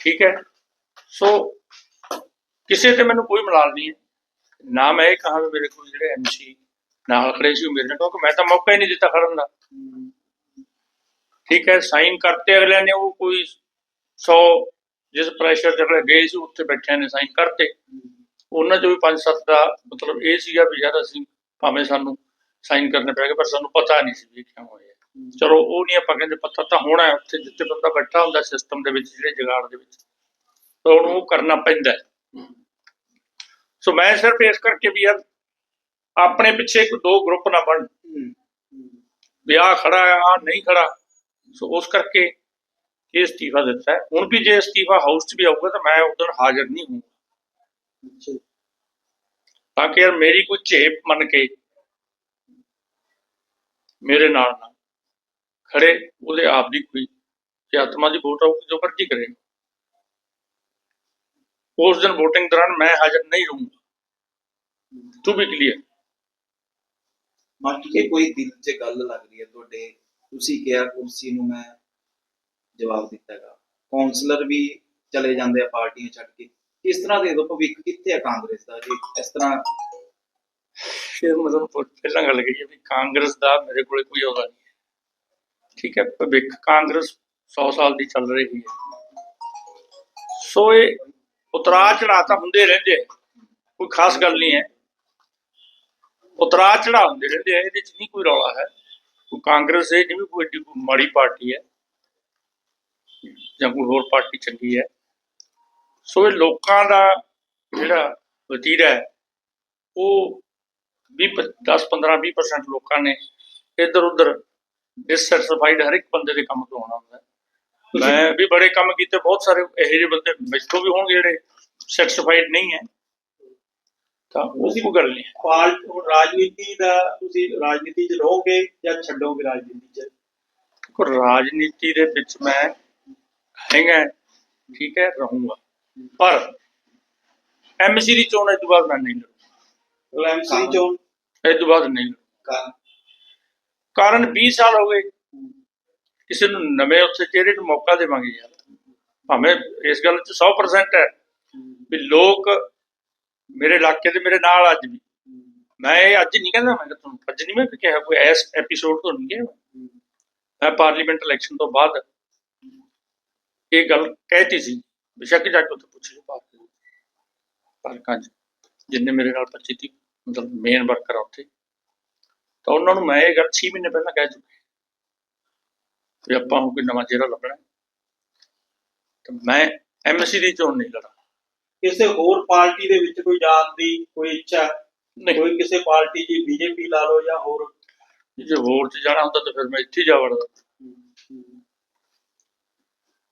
ਠੀਕ ਹੈ? ਸੋ ਕਿਸੇ ਤੇ ਮੈਨੂੰ ਕੋਈ ਮਲਾਲ ਨਹੀਂ ਹੈ। ਨਾ ਮੈਂ ਇਹ ਕਹਾਂ ਮੇਰੇ ਕੋਲ ਜਿਹੜੇ ਐਮਸੀ ਨਾਲ ਖੜੇ ਸੀ ਉਹ ਮੇਰੇ ਨਾਲ, ਕਿਉਂਕਿ ਮੈਂ ਤਾਂ ਮੌਕਾ ਹੀ ਨਹੀਂ ਦਿੱਤਾ ਖੜਨ ਦਾ। ਠੀਕ ਹੈ ਸਾਈਨ ਕਰਤੇ ਅਗਲੇ ਨੇ, ਉਹ ਕੋਈ 100 ਜਿਸ ਪ੍ਰੈਸ਼ਰ ਚ ਅਗਲੇ ਗਏ ਸੀ, ਉੱਥੇ ਬੈਠਿਆਂ ਨੇ ਸਾਈਨ ਕਰਤੇ। ਉਹਨਾਂ ਚੋਂ ਵੀ 5-7 ਦਾ ਮਤਲਬ ਇਹ ਸੀਗਾ ਵੀ ਯਾਰ ਅਸੀਂ ਭਾਵੇਂ ਸਾਨੂੰ ਸਾਈਨ ਕਰਨੇ ਪੈ ਗਏ, ਪਰ ਸਾਨੂੰ ਪਤਾ ਨਹੀਂ ਸੀ ਵੀ ਕਿਉਂ ਹੋਇਆ। ਚਲੋ, ਉਹ ਨਹੀਂ ਆਪਾਂ ਕਹਿੰਦੇ ਪਤਾ ਤਾਂ ਹੋਣਾ ਹੈ, ਉੱਥੇ ਜਿੱਥੇ ਬੰਦਾ ਬੈਠਾ ਹੁੰਦਾ ਸਿਸਟਮ ਦੇ ਵਿੱਚ, ਜਿਹੜੇ ਜਗਾੜ ਦੇ ਵਿੱਚ। ਤਾਂ ਉਹਨੂੰ ਉਹ ਕਰਨਾ ਪੈਂਦਾ ਸੋ ਮੈਂ ਸਿਰਫ ਇਸ ਕਰਕੇ ਵੀ ਯਾਰ ਆਪਣੇ ਪਿੱਛੇ ਕੋਈ ਦੋ ਗਰੁੱਪ ਨਾ ਬਣ ਵੀ ਆਹ ਖੜਾ ਹੈ ਆ ਨਹੀਂ ਖੜਾ। ਸੋ ਉਸ ਕਰਕੇ ਇਹ ਅਸਤੀਫਾ ਦਿੱਤਾ ਹੈ। ਹੁਣ ਵੀ ਜੇ ਅਸਤੀਫਾ ਹਾਊਸ 'ਚ ਵੀ ਆਊਗਾ ਤਾਂ ਮੈਂ ਉਦੋਂ ਹਾਜ਼ਰ ਨਹੀਂ ਹੂੰ ਤਾਂ ਕਿ ਯਾਰ ਮੇਰੀ ਕੋਈ ਝੇਪ ਮੰਨ ਕੇ ਮੇਰੇ ਨਾਲ ਨਾ ਖੜੇ ਉਹਦੇ ਆਪ ਦੀ ਕੋਈ ਜੇ ਆਤਮਾ ਦੀ ਵੋਟ ਆਊਗੀ ਜੋ ਮਰਜ਼ੀ ਕਰੇ ਉਸ ਦਿਨ VOTING ਦੌਰਾਨ ਮੈਂ ਹਾਜ਼ਰ ਨਹੀਂ ਰਹੂੰਗਾ। ਟੂ ਬੀ ਕਲੀਅਰ ਬਾਕੀ ਕੋਈ ਦਿਲ 'ਚ ਗੱਲ ਲੱਗ ਰਹੀ ਹੈ, ਤੁਹਾਡੇ ਤੁਸੀਂ ਕਿਹਾ ਕੁਰਸੀ ਨੂੰ ਮੈਂ ਜਵਾਬ ਦਿੱਤਾਗਾ। ਕਾਉਂਸਲਰ ਵੀ ਚਲੇ ਜਾਂਦੇ ਆ ਪਾਰਟੀਆਂ ਛੱਡ ਕੇ। ਕਿਸ ਤਰ੍ਹਾਂ ਦੇ ਦੋ ਭਵਿੱਖ ਕਿੱਥੇ ਆ ਕਾਂਗਰਸ ਦਾ? ਜੇ ਇਸ ਤਰ੍ਹਾਂ ਫਿਰ ਮਤਲਬ ਪਹਿਲਾਂ ਗੱਲ ਕਹੀ ਵੀ ਕਾਂਗਰਸ ਦਾ ਮੇਰੇ ਕੋਲੇ ਕੋਈ ਅਹੁਦਾ ਨਹੀਂ ਠੀਕ ਹੈ, ਭਵਿੱਖ ਕਾਂਗਰਸ 100 ਸਾਲ ਦੀ ਚੱਲ ਰਹੀ ਹੈ। ਸੋ ਇਹ ਉਤਰਾ ਚੜਾ ਤਾਂ ਹੁੰਦੇ ਰਹਿੰਦੇ ਕੋਈ ਖਾਸ ਗੱਲ ਨਹੀਂ ਹੈ। ਉਤਰਾ ਚੜਾ ਹੁੰਦੇ ਰਹਿੰਦੇ ਆ ਇਹਦੇ ਚ ਨਹੀਂ ਕੋਈ ਰੌਲਾ ਹੈ। ਕੋਈ ਕਾਂਗਰਸ ਇਹ ਨਹੀਂ ਕੋਈ ਏਡੀ ਕੋਈ ਮਾੜੀ ਪਾਰਟੀ ਹੈ ਜਾਂ ਕੋਈ ਹੋਰ ਪਾਰਟੀ ਚੰਗੀ ਹੈ। ਸੋ ਇਹ ਲੋਕਾਂ ਦਾ ਜਿਹੜਾ ਵਤੀਰਾ ਹੈ ਉਹ 20 10 15 20% ਲੋਕਾਂ ਨੇ ਇੱਧਰ ਉੱਧਰ ਡਿਸਸੈਟੀਸਫਾਈਡ ਹਰ ਇੱਕ ਬੰਦੇ ਦੇ ਕੰਮ ਤੋਂ ਆਉਣਾ ਹੁੰਦਾ। ਮੈਂ ਵੀ ਬੜੇ ਕੰਮ ਕੀਤੇ ਬਹੁਤ ਸਾਰੇ ਇਹੋ ਜਿਹੇ ਬੰਦੇ ਮੈਥੋਂ ਵੀ ਹੋਣਗੇ ਜਿਹੜੇ ਸੈਟੀਸਫਾਈਡ ਨਹੀਂ ਹੈ। ਤਾਂ ਉਹ ਕੋਈ ਗੱਲ ਨਹੀਂ। ਪਾਰਟ ਹੁਣ ਰਾਜਨੀਤੀ ਦਾ ਤੁਸੀਂ ਰਾਜਨੀਤੀ 'ਚ ਰਹੋਗੇ ਜਾਂ ਛੱਡੋਗੇ ਰਾਜਨੀਤੀ 'ਚ? ਦੇਖੋ ਰਾਜਨੀਤੀ ਦੇ ਵਿੱਚ ਮੈਂ ਹੈਗਾ ਠੀਕ ਹੈ ਰਹੂੰਗਾ। ਪਰ ਐਮਸੀ ਦੀ ਚੋਣ ਇਸ ਤੋਂ ਬਾਅਦ ਮੈਂ ਨਹੀਂ ਲੜੂੰਗਾ। ਐਮਸੀ ਚੋਣ? ਇਸ ਤੋਂ ਬਾਅਦ ਨਹੀਂ ਲੜੂੰਗਾ। ਕਾਰਨ? 20 ਸਾਲ ਹੋ ਗਏ। ਕਿਸੇ ਨੂੰ ਨਵੇਂ ਉੱਥੇ ਚਿਹਰੇ ਨੂੰ ਮੌਕਾ ਦੇਵਾਂਗੇ ਯਾਰ। ਭਾਵੇਂ ਇਸ ਗੱਲ 'ਚ 100% ਹੈ ਵੀ ਲੋਕ ਮੇਰੇ ਇਲਾਕੇ ਦੇ ਮੇਰੇ ਨਾਲ ਅੱਜ ਵੀ। ਮੈਂ ਅੱਜ ਨਹੀਂ ਕਹਿੰਦਾ, ਮੈਂ ਕਿਹਾ ਤੁਹਾਨੂੰ ਅੱਜ ਨਹੀਂ ਮੈਂ ਕਿਹਾ ਕੋਈ ਐਸ ਐਪੀਸੋਡ ਤੋਂ ਨਹੀਂ ਕਿਹਾ। ਮੈਂ ਪਾਰਲੀਮੈਂਟ ਇਲੈਕਸ਼ਨ ਤੋਂ ਬਾਅਦ ਇਹ ਗੱਲ ਕਹਿਤੀ ਸੀ। ਬੇਸ਼ੱਕ ਜਾ ਕੇ ਉੱਥੇ ਪੁੱਛ ਲਿਓ ਪਾਰਕਾਂ 'ਚ ਜਿੰਨੇ ਮੇਰੇ ਨਾਲ ਪੱਚੀ ਤੀ, ਮਤਲਬ ਮੇਨ ਵਰਕਰ ਆ ਉੱਥੇ, ਤਾਂ ਉਹਨਾਂ ਨੂੰ ਮੈਂ ਇਹ ਗੱਲ 6 ਮਹੀਨੇ ਪਹਿਲਾਂ ਕਹਿ ਚੁੱਕੀ ਵੀ ਆਪਾਂ ਨੂੰ ਕੋਈ ਨਵਾਂ ਚਿਹਰਾ ਲੱਭਣਾ ਹੈ। ਤੇ ਮੈਂ ਐਮਸੀ ਦੀ ਚੋਣ ਨਹੀਂ ਲੜਾਂ। ਕਿਸੇ ਹੋਰ ਪਾਰਟੀ ਦੇ ਵਿੱਚ ਕੋਈ ਜਾਣ ਦੀ ਕੋਈ ਇੱਛਾ ਨਹੀਂ। ਕੋਈ ਕਿਸੇ ਪਾਰਟੀ ਦੀ ਬੀਜੇਪੀ ਲਾ ਲਓ ਜਾਂ ਹੋਰ? ਜੇ ਹੋਰ ਚ ਜਾਣਾ ਹੁੰਦਾ ਤਾਂ ਫਿਰ ਮੈਂ ਇੱਥੇ ਜਾ ਵੜਦਾ।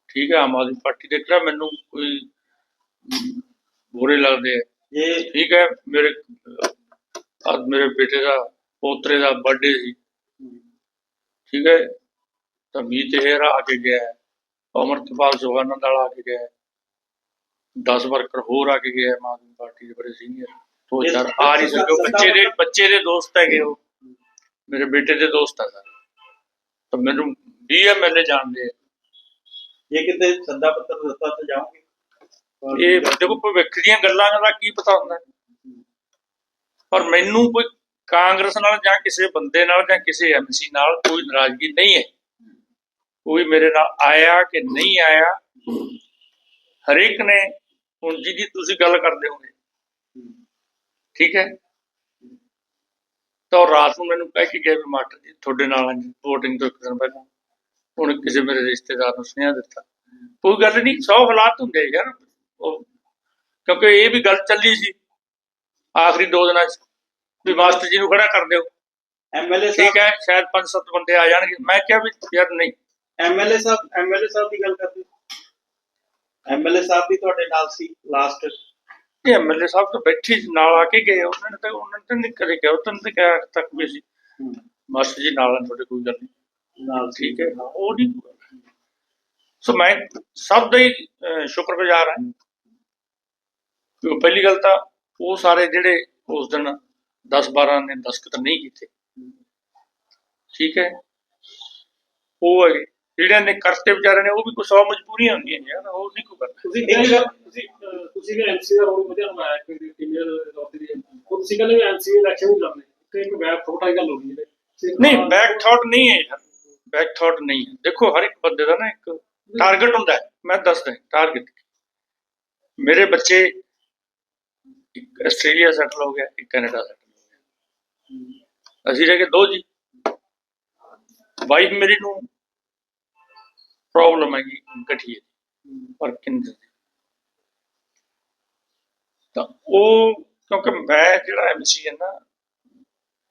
ਠੀਕ ਹੈ ਆਮ ਆਦਮੀ ਪਾਰਟੀ ਦੇ ਕਿਹੜਾ ਮੈਨੂੰ ਕੋਈ ਬੁਰੇ ਲੱਗਦੇ ਆ। ਜੇ ਠੀਕ ਹੈ ਮੇਰੇ ਅੱਜ ਮੇਰੇ ਬੇਟੇ ਦਾ ਪੋਤਰੇ ਦਾ ਬਰਥਡੇ ਸੀ। ਠੀਕ ਹੈ ਤਾਂ ਮੀਤ ਹੇਰ ਆ ਕੇ ਗਿਆ। ਅਮਰਤਪਾਲ ਸੁਖਾਨੰਦ ਵਾਲਾ ਆ ਕੇ ਗਿਆ। 10 ਵਰਕਰ ਹੋਰ ਆ ਕੇ ਗਏ ਆਮ ਆਦਮੀ ਪਾਰਟੀ ਦੇ ਬੜੇ ਸੀਨੀਅਰ ਤੋਂ ਯਾਰ ਆ ਨਹੀਂ ਸਕੇ ਉਹ ਬੱਚੇ ਦੇ ਬੱਚੇ ਦੇ ਦੋਸਤ ਹੈਗੇ ਉਹ। ਮੇਰੇ ਬੇਟੇ ਦੇ ਦੋਸਤ ਆ ਸਾਰੇ। ਤਾਂ ਮੈਨੂੰ ਵੀ ਐਮਐਲਏ ਜਾਣਦੇ ਆ। ਜੇ ਕਿਤੇ ਸੱਦਾ ਪੱਤਰ ਦਿੱਤਾ ਤਾਂ ਜਾਓਗੇ? ਇਹ ਦੇਖੋ ਭਵਿੱਖ ਦੀਆਂ ਗੱਲਾਂ ਦਾ ਕੀ ਪਤਾ ਹੁੰਦਾ। ਪਰ ਮੈਨੂੰ ਕੋਈ ਕਾਂਗਰਸ ਨਾਲ ਜਾਂ ਕਿਸੇ ਬੰਦੇ ਨਾਲ ਜਾਂ ਕਿਸੇ ਐਮਸੀ ਨਾਲ ਕੋਈ ਨਾਰਾਜ਼ਗੀ ਨਹੀਂ ਹੈ। ਕੋਈ ਮੇਰੇ ਨਾਲ ਆਇਆ ਕਿ ਨਹੀਂ ਆਇਆ। ਹਰੇਕ ਨੇ ਹੁਣ ਜਿਹਦੀ ਤੁਸੀਂ ਗੱਲ ਕਰਦੇ ਹੋਗੇ ਠੀਕ ਹੈ? ਤਾਂ ਰਾਤ ਨੂੰ ਮੈਨੂੰ ਕਹਿ ਕੇ ਗਏ ਵੀ ਮਾਸਟਰ ਜੀ ਤੁਹਾਡੇ ਨਾਲ VOTING ਤੋਂ ਇੱਕ ਦਿਨ ਪਹਿਲਾਂ ਹੁਣ ਕਿਸੇ ਮੇਰੇ ਰਿਸ਼ਤੇਦਾਰ ਨੂੰ ਸੁਨੇਹਾ ਦਿੱਤਾ। ਕੋਈ ਗੱਲ ਨਹੀਂ ਸੌ ਹਾਲਾਤ ਹੁੰਦੇ ਯਾਰ। ਉਹ ਕਿਉਂਕਿ ਇਹ ਵੀ ਗੱਲ ਚੱਲੀ ਸੀ ਆਖਰੀ ਦੋ ਦਿਨਾਂ 'ਚ ਵੀ ਮਾਸਟਰ ਜੀ ਨੂੰ ਖੜਾ ਕਰ ਦਿਓ। ਐਮਐਲਏ ਠੀਕ ਸਾਹਿਬ ਹੈ ਸ਼ਾਇਦ ਪੰਜ ਸੱਤ ਬੰਦੇ ਆ ਜਾਣਗੇ। ਮੈਂ ਕਿਹਾ ਵੀ ਯਾਰ ਨਹੀਂ। ਐਮਐਲਏ ਸਾਹਿਬ ਐਮਐਲਏ ਸਾਹਿਬ ਦੀ ਗੱਲ ਕਰਦੇ ਐਮਐਲਏ ਸਾਹਿਬ ਵੀ ਤੁਹਾਡੇ ਨਾਲ ਸੀ ਲਾਸਟ ਇਹ ਐਮਐਲਏ ਸਾਹਿਬ ਤਾਂ ਬੈਠੀ ਸੀ, ਨਾਲ ਆ ਕੇ ਗਏ ਉਹਨਾਂ ਨੇ ਤਾਂ ਉਹਨਾਂ ਨੇ ਤਾਂ ਨਹੀਂ ਕਦੇ ਕਿਹਾ ਉਹਨਾਂ ਨੇ ਤਾਂ ਕਿਹਾ ਅੱਜ ਤੱਕ ਵੀ ਸੀ ਮਾਸਟਰ ਜੀ ਨਾਲ ਆ ਤੁਹਾਡੇ ਕੋਈ ਗੱਲ ਨਹੀਂ। ਨਾਲ ਠੀਕ ਹੈ। ਉਹ ਨਹੀਂ ਸੋ ਮੈਂ ਸਭ ਦਾ ਹੀ ਅਹ, ਸ਼ੁਕਰਗੁਜ਼ਾਰ ਹਾਂ। ਕਿ ਉਹ ਪਹਿਲੀ ਗੱਲ ਤਾਂ ਉਹ ਸਾਰੇ ਜਿਹੜੇ ਉਸ ਦਿਨ 10 12 ਨੇ ਦਸਤਖਤ ਨਹੀਂ ਕੀਤੇ। ਠੀਕ ਹੈ। ਉਹ ਹੈਗੇ ਜਿਹੜਿਆਂ ਨੇ ਕਰਤੇ ਵਿਚਾਰੇ ਨੇ ਉਹ ਵੀ ਕੋਈ ਸੌ ਮਜਬੂਰੀਆਂ ਹੁੰਦੀਆਂ ਨੇ ਯਾਰ ਉਹ ਨਹੀਂ ਕੋਈ ਗੱਲ। ਤੁਸੀਂ ਤੁਸੀਂ ਤੁਸੀਂ ਵੀ ਐਮਸੀ ਦਾ ਰੋਲ ਵਧੀਆ ਨਿਭਾਇਆ ਕਿ ਟੀਮਰ ਦੌਰ ਦੀ ਉਹ ਤੁਸੀਂ ਕਹਿੰਦੇ ਵੀ ਐਮਸੀ ਇਲੈਕਸ਼ਨ ਨਹੀਂ ਲੜਨੇ ਕਿ ਇੱਕ ਬੈਕ ਫੋਟਾ ਗੱਲ ਹੋ ਗਈ ਜਿਹੜੇ ਨਹੀਂ ਬੈਕ ਥਾਟ ਨਹੀਂ ਹੈ ਯਾਰ ਬੈਕ ਥਾਟ ਨਹੀਂ ਹੈ। ਦੇਖੋ ਹਰ ਇੱਕ ਬੰਦੇ ਦਾ ਨਾ ਇੱਕ ਟਾਰਗੇਟ ਹੁੰਦਾ ਹੈ ਮੈਂ ਦੱਸਦਾ ਟਾਰਗੇਟ ਮੇਰੇ ਬੱਚੇ ਇੱਕ ਆਸਟ੍ਰੇਲੀਆ ਸੈਟਲ ਹੋ ਗਿਆ ਇੱਕ ਕੈਨੇਡਾ ਸੈਟਲ ਹੋ ਗਿਆ। ਅਸੀਂ ਰਹਿ ਗਏ ਦੋ ਜੀ। ਵਾਈਫ ਮੇਰੀ ਨੂੰ ਪ੍ਰੋਬਲਮ ਹੈਗੀ ਗਠੀਏ ਪਾਰਕਿੰਸਨ ਦੀ? ਤਾਂ ਉਹ, ਕਿਉਂਕਿ ਮੈਂ ਜਿਹੜਾ ਐਮਸੀ ਹੈ ਨਾ,